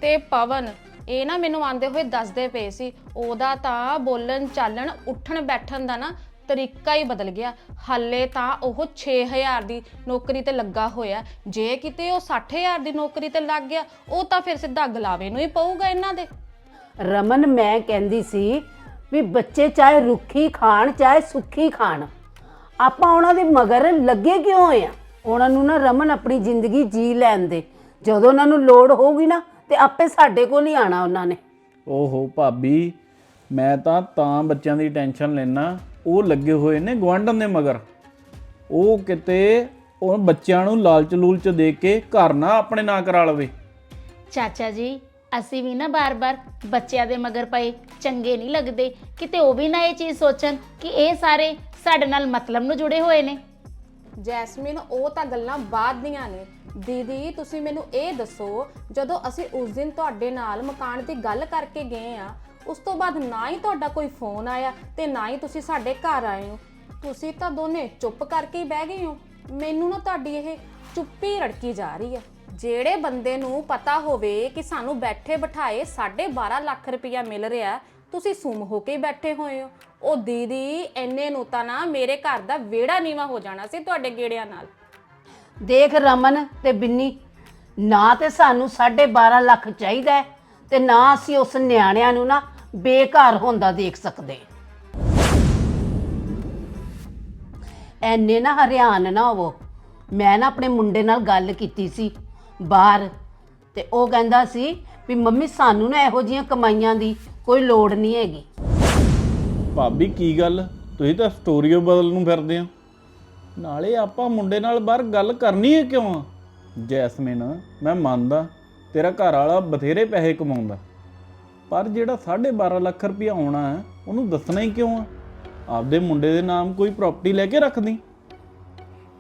ਤੇ ਪਵਨ, ਇਹ ਨਾ ਮੈਨੂੰ ਆਂਦੇ ਹੋਏ ਦੱਸਦੇ ਪਏ ਸੀ, ਉਹਦਾ ਤਾਂ ਬੋਲਣ ਚਾਲਣ ਉੱਠਣ ਬੈਠਣ ਦਾ ਨਾ ਤਰੀਕਾ ਹੀ ਬਦਲ ਗਿਆ। ਹਾਲੇ ਤਾਂ ਉਹ 6000 ਦੀ ਨੌਕਰੀ ਤੇ ਲੱਗਾ ਹੋਇਆ। ਜੇ ਕਿਤੇ ਉਹ 60000 ਦੀ ਨੌਕਰੀ ਤੇ ਲੱਗ ਗਿਆ ਉਹ ਤਾਂ ਫਿਰ ਸਿੱਧਾ ਗਲਾਵੇ ਨੂੰ ਹੀ ਪਊਗਾ ਇਹਨਾਂ ਦੇ।
ਰਮਨ ਮੈਂ ਕਹਿੰਦੀ ਸੀ ਵੀ ਬੱਚੇ ਚਾਹੇ ਰੁੱਖੀ ਖਾਣ ਚਾਹੇ ਸੁੱਖੀ ਖਾਣ ਆਪਾਂ ਉਹਨਾਂ ਦੇ ਮਗਰ ਲੱਗੇ ਕਿਉਂ ਹੋਏ ਆ? ਉਹਨਾਂ ਨੂੰ ਨਾ ਰਮਨ ਆਪਣੀ ਜ਼ਿੰਦਗੀ ਜੀ ਲੈਣ ਦੇ। ਜਦੋਂ ਉਹਨਾਂ ਨੂੰ ਲੋੜ ਹੋਊਗੀ ਨਾ ਤੇ ਆਪੇ ਸਾਡੇ ਕੋਲ ਹੀ ਆਣਾ ਉਹਨਾਂ ਨੇ।
ਓਹੋ ਭਾਬੀ ਮੈਂ ਤਾਂ ਤਾਂ ਬੱਚਿਆਂ ਦੀ ਟੈਨਸ਼ਨ ਲੈਣਾ ਉਹ ਲੱਗੇ ਹੋਏ ਨੇ ਗਵਾਂਢਣ ਦੇ ਮਗਰ। ਉਹ ਕਿਤੇ ਉਹ ਬੱਚਿਆਂ ਨੂੰ ਲਾਲਚ ਲੂਲਚ ਦੇ ਕੇ ਘਰ ਨਾ ਆਪਣੇ ਨਾਂ ਕਰਾ ਲਵੇ।
ਚਾਚਾ ਜੀ ਅਸੀਂ ਵੀ ਨਾ ਬਾਰ-ਬਾਰ ਬੱਚਿਆਂ ਦੇ ਮਗਰ ਪਏ ਚੰਗੇ ਨਹੀਂ ਲੱਗਦੇ। ਕਿਤੇ ਉਹ ਵੀ ਨਾ ਇਹ ਚੀਜ਼ ਸੋਚਣ ਕਿ ਇਹ ਸਾਰੇ ਸਾਡੇ ਨਾਲ ਮਤਲਬ ਨੂੰ ਜੁੜੇ ਹੋਏ ਨੇ।
ਜੈਸਮੀਨ ਉਹ ਤਾਂ ਗੱਲਾਂ ਬਾਅਦ ਦੀਆਂ ਨੇ। ਦੀਦੀ ਤੁਸੀਂ ਮੈਨੂੰ ਇਹ ਦੱਸੋ ਜਦੋਂ ਅਸੀਂ ਉਸ ਦਿਨ ਤੁਹਾਡੇ ਨਾਲ ਮਕਾਨ ਦੀ ਗੱਲ ਕਰਕੇ ਗਏ ਆ ਉਸ ਤੋਂ ਬਾਅਦ ਨਾ ਹੀ ਤੁਹਾਡਾ ਕੋਈ ਫੋਨ ਆਇਆ ਤੇ ਨਾ ਹੀ ਤੁਸੀਂ ਸਾਡੇ ਘਰ ਆਏ ਹੋ। ਤੁਸੀਂ ਤਾਂ ਦੋਨੇ ਚੁੱਪ ਕਰਕੇ ਹੀ ਬਹਿ ਗਏ ਹੋ। ਮੈਨੂੰ ਨਾ ਤੁਹਾਡੀ ਇਹ ਚੁੱਪੀ ਰੜਕੀ ਜਾ ਰਹੀ ਹੈ। ਜਿਹੜੇ ਬੰਦੇ ਨੂੰ ਪਤਾ ਹੋਵੇ ਕਿ ਸਾਨੂੰ ਬੈਠੇ ਬਿਠਾਏ 12.5 ਲੱਖ ਰੁਪਇਆ ਮਿਲ ਰਿਹਾ ਤੁਸੀਂ ਸੁਮ ਹੋ ਕੇ ਹੀ ਬੈਠੇ ਹੋਏ ਹੋ। ਉਹ ਦੀਦੀ ਐਨੇ ਨੂੰ ਤਾਂ ਨਾ ਮੇਰੇ ਘਰ ਦਾ ਵਿਹੜਾ ਨੀਵਾ ਹੋ ਜਾਣਾ ਸੀ ਤੁਹਾਡੇ ਗੇੜਿਆਂ ਨਾਲ।
ਦੇਖ ਰਮਨ ਤੇ ਬਿੰਨੀ, ਨਾ ਤੇ ਸਾਨੂੰ 12.5 ਲੱਖ ਚਾਹੀਦਾ ਹੈ। ਤੇ ਨਾ ਅਸੀਂ ਉਸ ਨਿਆਣਿਆਂ ਨੂੰ ਨਾ ਬੇਘਰ ਹੁੰਦਾ ਦੇਖ ਸਕਦੇ। ਐਨੇ ਨਾ ਹਰਿਆਣ ਨਾ ਹੋਵੋ। ਮੈਂ ਨਾ ਆਪਣੇ ਮੁੰਡੇ ਨਾਲ ਗੱਲ ਕੀਤੀ ਸੀ ਬਾਹਰ ਤੇ ਉਹ ਕਹਿੰਦਾ ਸੀ ਵੀ ਮੰਮੀ ਸਾਨੂੰ ਨਾ ਇਹੋ ਜੀਆਂ ਕਮਾਈਆਂ ਦੀ ਕੋਈ ਲੋੜ ਨਹੀਂ ਹੈਗੀ।
ਭਾਬੀ, ਕੀ ਗੱਲ? ਤੁਸੀਂ ਤਾਂ ਸਟੋਰੀਓ ਬਦਲ ਨੂੰ ਫਿਰਦੇ ਹੋ। ਨਾਲੇ ਆਪਾਂ ਮੁੰਡੇ ਨਾਲ ਬਾਹਰ ਗੱਲ ਕਰਨੀ ਹੈ ਕਿਉਂ? ਆ ਜੈਸਮਿਨ, ਮੈਂ ਮੰਨਦਾ ਤੇਰਾ ਘਰ ਵਾਲਾ ਬਥੇਰੇ ਪੈਸੇ ਕਮਾਉਂਦਾ। ਪਰ ਜਿਹੜਾ 12.5 ਲੱਖ ਰੁਪਇਆ ਆਉਣਾ ਹੈ, ਉਹਨੂੰ ਦੱਸਣਾ ਹੀ ਕਿਉਂ ਆ? ਆਪਦੇ ਮੁੰਡੇ ਦੇ ਨਾਮ ਕੋਈ ਪ੍ਰਾਪਰਟੀ ਲੈ ਕੇ ਰੱਖਦੀ।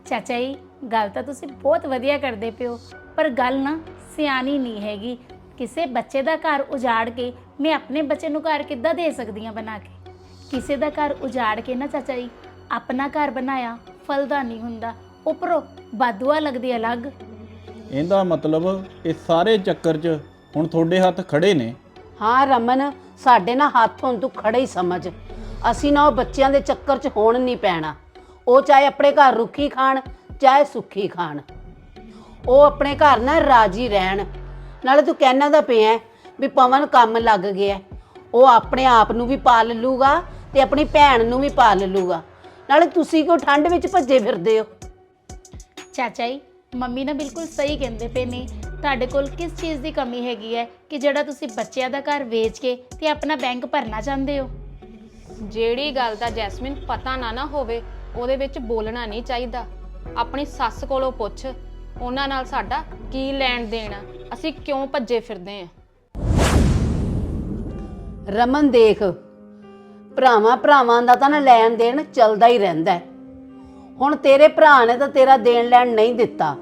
ਚਾਚਾ ਜੀ, ਗੱਲ ਤਾਂ ਤੁਸੀਂ ਬਹੁਤ ਵਧੀਆ ਕਰਦੇ ਪਿਓ, ਪਰ ਗੱਲ ਨਾ ਸਿਆਣੀ ਨਹੀਂ ਹੈਗੀ। ਕਿਸੇ ਬੱਚੇ ਦਾ ਘਰ ਉਜਾੜ ਕੇ ਮੈਂ ਆਪਣੇ ਬੱਚੇ ਨੂੰ ਘਰ ਕਿੱਦਾਂ ਦੇ ਸਕਦੀ ਹਾਂ ਬਣਾ ਕੇ? ਕਿਸੇ ਦਾ ਘਰ ਉਜਾੜ ਕੇ ਨਾ ਚਾਚਾ ਜੀ, ਆਪਣਾ ਘਰ ਬਣਾਇਆ ਫਲਦਾ ਨਹੀਂ ਹੁੰਦਾ, ਉੱਪਰੋਂ ਬਾਦੂਆ ਲੱਗਦੀ ਅਲੱਗ।
ਇਹਦਾ ਮਤਲਬ ਇਹ ਸਾਰੇ ਚੱਕਰ 'ਚ ਹੁਣ ਤੁਹਾਡੇ ਹੱਥ ਖੜੇ ਨੇ।
ਹਾਂ ਰਮਨ ਸਾਡੇ ਨਾ ਹੱਥ ਹੁਣ ਤੂੰ ਖੜੇ ਹੀ ਸਮਝ। ਅਸੀਂ ਨਾ ਉਹ ਬੱਚਿਆਂ ਦੇ ਚੱਕਰ 'ਚ ਹੋਣ ਨਹੀਂ ਪੈਣਾ। ਉਹ ਚਾਹੇ ਆਪਣੇ ਘਰ ਰੁੱਖੀ ਖਾਣ ਚਾਹੇ ਸੁੱਖੀ ਖਾਣ। ਉਹ ਆਪਣੇ ਘਰ ਨਾ ਰਾਜੀ ਰਹਿਣ। ਨਾਲੇ ਤੂੰ ਕਹਿਣਾ ਦਾ ਪਿਆ ਵੀ ਪਵਨ ਕੰਮ ਲੱਗ ਗਿਆ। ਉਹ ਆਪਣੇ ਆਪ ਨੂੰ ਵੀ ਪਾਲ ਲੂਗਾ ਤੇ ਆਪਣੀ ਭੈਣ ਨੂੰ ਵੀ ਪਾਲ ਲੂਗਾ। ਨਾਲੇ ਤੁਸੀਂ ਕਿਉਂ ਠੰਡ ਵਿੱਚ ਭੱਜੇ ਫਿਰਦੇ ਹੋ?
ਚਾਚਾ ਜੀ ਮੰਮੀ ਨਾ ਬਿਲਕੁਲ ਸਹੀ ਕਹਿੰਦੇ ਪਏ ਨੇ। ਤੁਹਾਡੇ ਕੋਲ ਕਿਸ ਚੀਜ਼ ਦੀ ਕਮੀ ਹੈਗੀ ਹੈ ਕਿ ਜਿਹੜਾ ਤੁਸੀਂ ਬੱਚਿਆਂ ਦਾ ਘਰ ਵੇਚ ਕੇ ਤੇ ਆਪਣਾ ਬੈਂਕ ਭਰਨਾ ਚਾਹੁੰਦੇ ਹੋ?
ਜਿਹੜੀ ਗੱਲ ਦਾ ਜੈਸਮਿਨ ਪਤਾ ਨਾ ਨਾ ਹੋਵੇ ਉਹਦੇ ਵਿੱਚ ਬੋਲਣਾ ਨਹੀਂ ਚਾਹੀਦਾ। ਆਪਣੀ ਸੱਸ ਕੋਲੋਂ ਪੁੱਛ ਉਹਨਾਂ ਨਾਲ ਸਾਡਾ ਕੀ ਲੈਣ ਦੇਣ ਆ? ਅਸੀਂ ਕਿਉਂ ਭੱਜੇ ਫਿਰਦੇ ਆ?
ਰਮਨ ਦੇਖ ਭਰਾਵਾਂ ਭਰਾਵਾਂ ਦਾ ਤਾਂ ਨਾ ਲੈਣ ਦੇਣ ਚੱਲਦਾ ਹੀ ਰਹਿੰਦਾ ਹੈ। ਹੁਣ ਤੇਰੇ ਭਰਾ ਨੇ ਤਾਂ ਤੇਰਾ ਦੇਣ ਲੈਣ ਨਹੀਂ ਦਿੱਤਾ।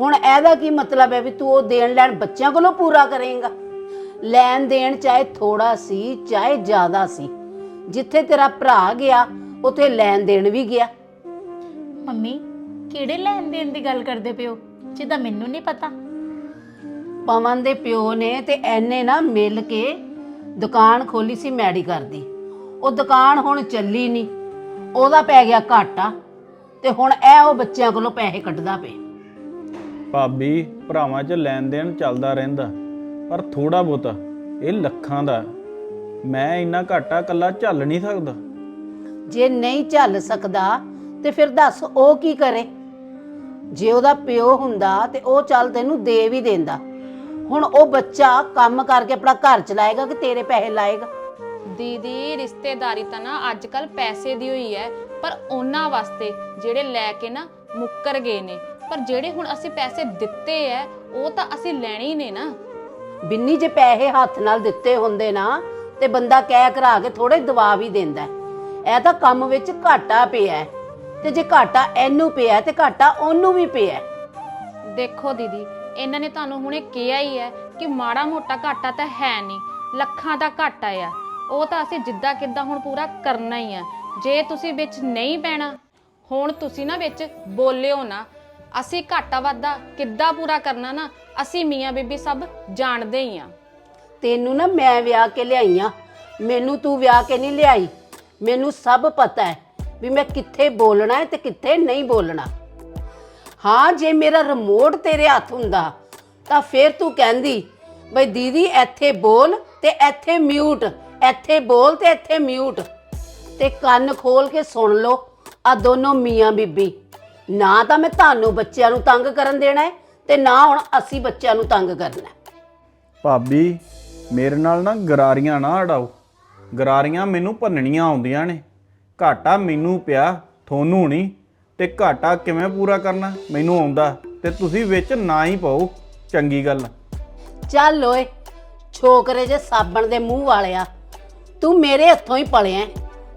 ਹੁਣ ਇਹਦਾ ਕੀ ਮਤਲਬ ਹੈ ਵੀ ਤੂੰ ਉਹ ਦੇਣ ਲੈਣ ਬੱਚਿਆਂ ਕੋਲੋਂ ਪੂਰਾ ਕਰੇਂਗਾ? ਲੈਣ ਦੇਣ ਚਾਹੇ ਥੋੜਾ ਸੀ ਚਾਹੇ ਜ਼ਿਆਦਾ ਸੀ। ਜਿੱਥੇ ਤੇਰਾ ਭਰਾ ਗਿਆ ਉਥੇ ਲੈਣ ਦੇਣ ਵੀ ਗਿਆ।
ਮੰਮੀ ਕਿਹੜੇ ਲੈਣ ਦੇਣ ਦੀ ਗੱਲ ਕਰਦੇ ਪਿਓ ਜਿਹਦਾ ਮੈਨੂੰ ਨਹੀਂ ਪਤਾ।
ਪਵਨ ਦੇ ਪਿਓ ਨੇ ਤੇ ਐਨੇ ਨਾ ਮਿਲ ਕੇ ਦੁਕਾਨ ਖੋਲੀ ਸੀ ਮੈਡੀਕਲ ਦੀ। ਉਹ ਦੁਕਾਨ ਹੁਣ ਚੱਲੀ ਨਹੀਂ। ਉਹਦਾ ਪੈ ਗਿਆ ਘਾਟਾ। ਤੇ ਹੁਣ ਇਹ ਉਹ ਬੱਚਿਆਂ ਕੋਲੋਂ ਪੈਸੇ ਕੱਢਦਾ ਪਏ
ਭਾਬੀ ਭਰਾਵਾਂ 'ਚ ਲੈਣ ਦੇਣ ਚੱਲਦਾ ਰਹਿੰਦਾ ਪਰ ਥੋੜਾ ਬਹੁਤਾ ਇਹ ਲੱਖਾਂ ਦਾ। ਮੈਂ ਇੰਨਾ ਘਾਟਾ ਕੱਲਾ ਝੱਲ ਨਹੀਂ ਸਕਦਾ।
ਜੇ ਨਹੀਂ ਝੱਲ ਸਕਦਾ ਤੇ ਫਿਰ ਦੱਸ ਉਹ ਕੀ ਕਰੇ? ਜੇ ਉਹਦਾ ਪਿਓ ਹੁੰਦਾ ਤੇ ਉਹ ਚੱਲ ਤੈਨੂੰ ਦੇ ਵੀ ਦਿੰਦਾ। ਹੁਣ ਉਹ ਬੱਚਾ ਕੰਮ ਕਰਕੇ ਆਪਣਾ ਘਰ ਚਲਾਏਗਾ ਕਿ ਤੇਰੇ ਪੈਸੇ ਲਾਏਗਾ?
ਦੀਦੀ ਰਿਸ਼ਤੇਦਾਰੀ ਤਾਂ ਨਾ ਅੱਜ ਕੱਲ ਪੈਸੇ ਦੀ ਹੋਈ ਹੈ। ਪਰ ਉਹਨਾਂ ਵਾਸਤੇ ਜਿਹੜੇ ਲੈ ਕੇ ਨਾ ਮੁੱਕਰ ਗਏ ਨੇ ਪਰ ਜਿਹੜੇ ਹੁਣ ਅਸੀਂ ਪੈਸੇ ਦਿੱਤੇ ਐ ਉਹ ਤਾਂ ਅਸੀਂ ਲੈਣੇ ਹੀ ਨੇ ਨਾ
ਬਿੰਨੀ ਜੇ ਪੈਸੇ ਹੱਥ ਨਾਲ ਦਿੱਤੇ ਹੁੰਦੇ ਨਾ ਤੇ ਬੰਦਾ ਕਹਿ ਕਰਾ ਕੇ ਥੋੜੇ ਦਵਾ ਵੀ ਦਿੰਦਾ ਹੈ। ਇਹ ਤਾਂ ਕੰਮ ਵਿੱਚ ਘਾਟਾ ਪਿਆ ਹੈ। ਤੇ ਜੇ ਘਾਟਾ ਇਹਨੂੰ ਪਿਆ ਹੈ ਤੇ ਘਾਟਾ ਉਹਨੂੰ ਵੀ ਪਿਆ ਹੈ।
ਦੇਖੋ ਦੀਦੀ ਇਹਨਾਂ ਨੇ ਤੁਹਾਨੂੰ ਹੁਣੇ ਕਿਹਾ ਹੀ ਹੈ ਕਿ ਮਾੜਾ ਮੋਟਾ ਘਾਟਾ ਤਾਂ ਹੈ ਨਹੀਂ ਲੱਖਾਂ ਦਾ ਘਾਟਾ ਆ ਉਹ ਤਾਂ ਅਸੀਂ ਜਿੱਦਾਂ ਕਿੱਦਾਂ ਹੁਣ ਪੂਰਾ ਕਰਨਾ ਹੀ ਆ ਜੇ ਤੁਸੀਂ ਵਿੱਚ ਨਹੀਂ ਪੈਣਾ ਹੁਣ ਤੁਸੀਂ ਨਾ ਵਿੱਚ ਬੋਲਿਓ ਨਾ। ਅਸੀਂ ਘਾਟਾ ਵਾਧਾ ਕਿੱਦਾਂ ਪੂਰਾ ਕਰਨਾ ਨਾ, ਅਸੀਂ ਮੀਆਂ ਬੀਬੀ ਸਭ ਜਾਣਦੇ ਹੀ ਆ।
ਤੈਨੂੰ ਨਾ ਮੈਂ ਵਿਆਹ ਕੇ ਲਿਆਈ ਲਿਆਈਆਂ ਮੈਨੂੰ ਤੂੰ ਵਿਆਹ ਕੇ ਨਹੀਂ ਲਿਆਈ। ਮੈਨੂੰ ਸਭ ਪਤਾ ਹੈ ਵੀ ਮੈਂ ਕਿੱਥੇ ਬੋਲਣਾ ਹੈ ਤੇ ਕਿੱਥੇ ਨਹੀਂ ਬੋਲਣਾ। ਹਾਂ, ਜੇ ਮੇਰਾ ਰਿਮੋਟ ਤੇਰੇ ਹੱਥ ਹੁੰਦਾ, ਤਾਂ ਫਿਰ ਤੂੰ ਕਹਿੰਦੀ, ਬਈ ਦੀਦੀ, ਇੱਥੇ ਬੋਲ ਤੇ ਇੱਥੇ ਮਿਊਟ ਇੱਥੇ ਬੋਲ ਤੇ ਇੱਥੇ ਮਿਊਟ ਤੇ ਕੰਨ ਖੋਲ ਕੇ ਸੁਣ ਲਓ। ਆ ਦੋਨੋਂ ਮੀਆਂ ਬੀਬੀ। ਨਾ ਤਾਂ ਮੈਂ ਤੁਹਾਨੂੰ ਬੱਚਿਆਂ ਨੂੰ ਤੰਗ ਕਰਨ ਦੇਣਾ ਹੈ ਤੇ ਨਾ ਹੁਣ ਅਸੀਂ ਬੱਚਿਆਂ ਨੂੰ ਤੰਗ ਕਰਨਾ।
ਭਾਬੀ ਮੇਰੇ ਨਾਲ ਨਾ ਗਰਾਰੀਆਂ ਨਾ ਅੜਾਓ। ਗਰਾਰੀਆਂ ਮੈਨੂੰ ਭੰਨਣੀਆਂ ਆਉਂਦੀਆਂ ਨੇ। ਘਾਟਾ ਮੈਨੂੰ ਪਿਆ ਤੁਹਾਨੂੰ ਨਹੀਂ। ਤੇ ਘਾਟਾ ਕਿਵੇਂ ਪੂਰਾ ਕਰਨਾ? ਮੈਨੂੰ ਆਉਂਦਾ ਤੇ ਤੁਸੀਂ ਵਿੱਚ ਨਾ ਹੀ ਪਾਓ। ਚੰਗੀ ਗੱਲ।
ਚੱਲ ਓਏ ਛੋਕਰੇ ਜੇ ਸਾਬਣ ਦੇ ਮੂੰਹ ਵਾਲਿਆ। ਤੂੰ ਮੇਰੇ ਹੱਥੋਂ ਹੀ ਪਲਿਆ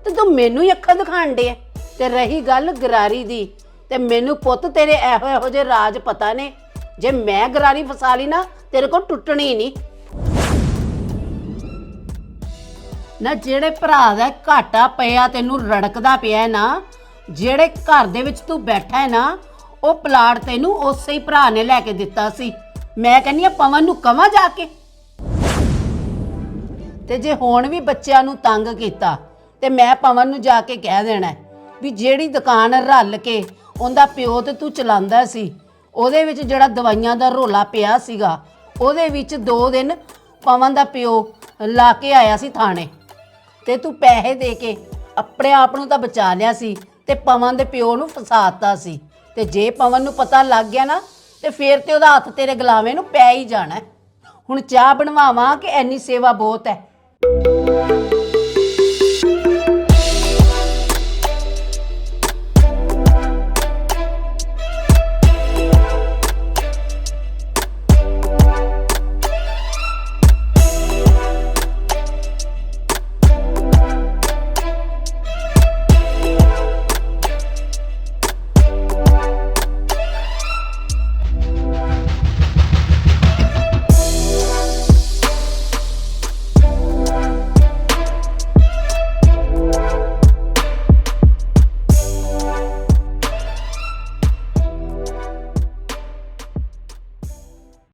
ਤੇ ਤੂੰ ਮੈਨੂੰ ਹੀ ਅੱਖਾਂ ਦਿਖਾਣ ਦੇ ਤੇ ਰਹੀ ਗੱਲ ਗਰਾਰੀ ਦੀ, ਤੇ ਮੈਨੂੰ ਪੁੱਤ ਤੇਰੇ ਇਹੋ ਇਹੋ ਜਿਹੇ ਰਾਜ ਪਤਾ ਨੇ। ਜੇ ਮੈਂ ਗਰਾਰੀ ਫਸਾ ਲਈ ਨਾ, ਤੇਰੇ ਕੋਲ ਟੁੱਟਣੀ ਨਹੀਂ ਨਾ ਜਿਹੜੇ ਭਰਾ ਦਾ ਘਾਟਾ ਪਿਆ, ਤੈਨੂੰ ਰੜਕਦਾ ਪਿਆ ਨਾ, ਜਿਹੜੇ ਘਰ ਦੇ ਵਿੱਚ ਤੂੰ ਬੈਠਾ ਹੈ ਨਾ, ਉਹ ਪਲਾਟ ਤੈਨੂੰ ਉਸੇ ਹੀ ਭਰਾ ਨੇ ਲੈ ਕੇ ਦਿੱਤਾ ਸੀ। ਮੈਂ ਕਹਿੰਨੀ ਆ ਪਵਨ ਨੂੰ ਕਵਾਂ ਜਾ ਕੇ? ਤੇ ਜੇ ਹੁਣ ਵੀ ਬੱਚਿਆਂ ਨੂੰ ਤੰਗ ਕੀਤਾ ਤੇ ਮੈਂ ਪਵਨ ਨੂੰ ਜਾ ਕੇ ਕਹਿ ਦੇਣਾ ਹੈ ਵੀ ਜਿਹੜੀ ਦੁਕਾਨ ਰਲ ਕੇ ਉਹਦਾ ਪਿਓ ਤੇ ਤੂੰ ਚਲਾਉਂਦਾ ਸੀ, ਉਹਦੇ ਵਿੱਚ ਜਿਹੜਾ ਦਵਾਈਆਂ ਦਾ ਰੋਲਾ ਪਿਆ ਸੀਗਾ, ਉਹਦੇ ਵਿੱਚ ਦੋ ਦਿਨ ਪਵਨ ਦਾ ਪਿਓ ਲਾ ਕੇ ਆਇਆ ਸੀ ਥਾਣੇ ਤੇ ਤੂੰ ਪੈਸੇ ਦੇ ਕੇ ਆਪਣੇ ਆਪ ਨੂੰ ਤਾਂ ਬਚਾ ਲਿਆ ਸੀ ਤੇ ਪਵਨ ਦੇ ਪਿਓ ਨੂੰ ਫਸਾਤਾ ਸੀ ਤੇ ਜੇ ਪਵਨ ਨੂੰ ਪਤਾ ਲੱਗ ਗਿਆ ਨਾ, ਤੇ ਫੇਰ ਤੇ ਉਹਦਾ ਹੱਥ ਤੇਰੇ ਗਲਾਵੇਂ ਨੂੰ ਪੈ ਹੀ ਜਾਣਾ ਹੈ। ਹੁਣ ਚਾਹ ਬਣਵਾਵਾਂ ਕਿ ਐਨੀ ਸੇਵਾ ਬਹੁਤ ਹੈ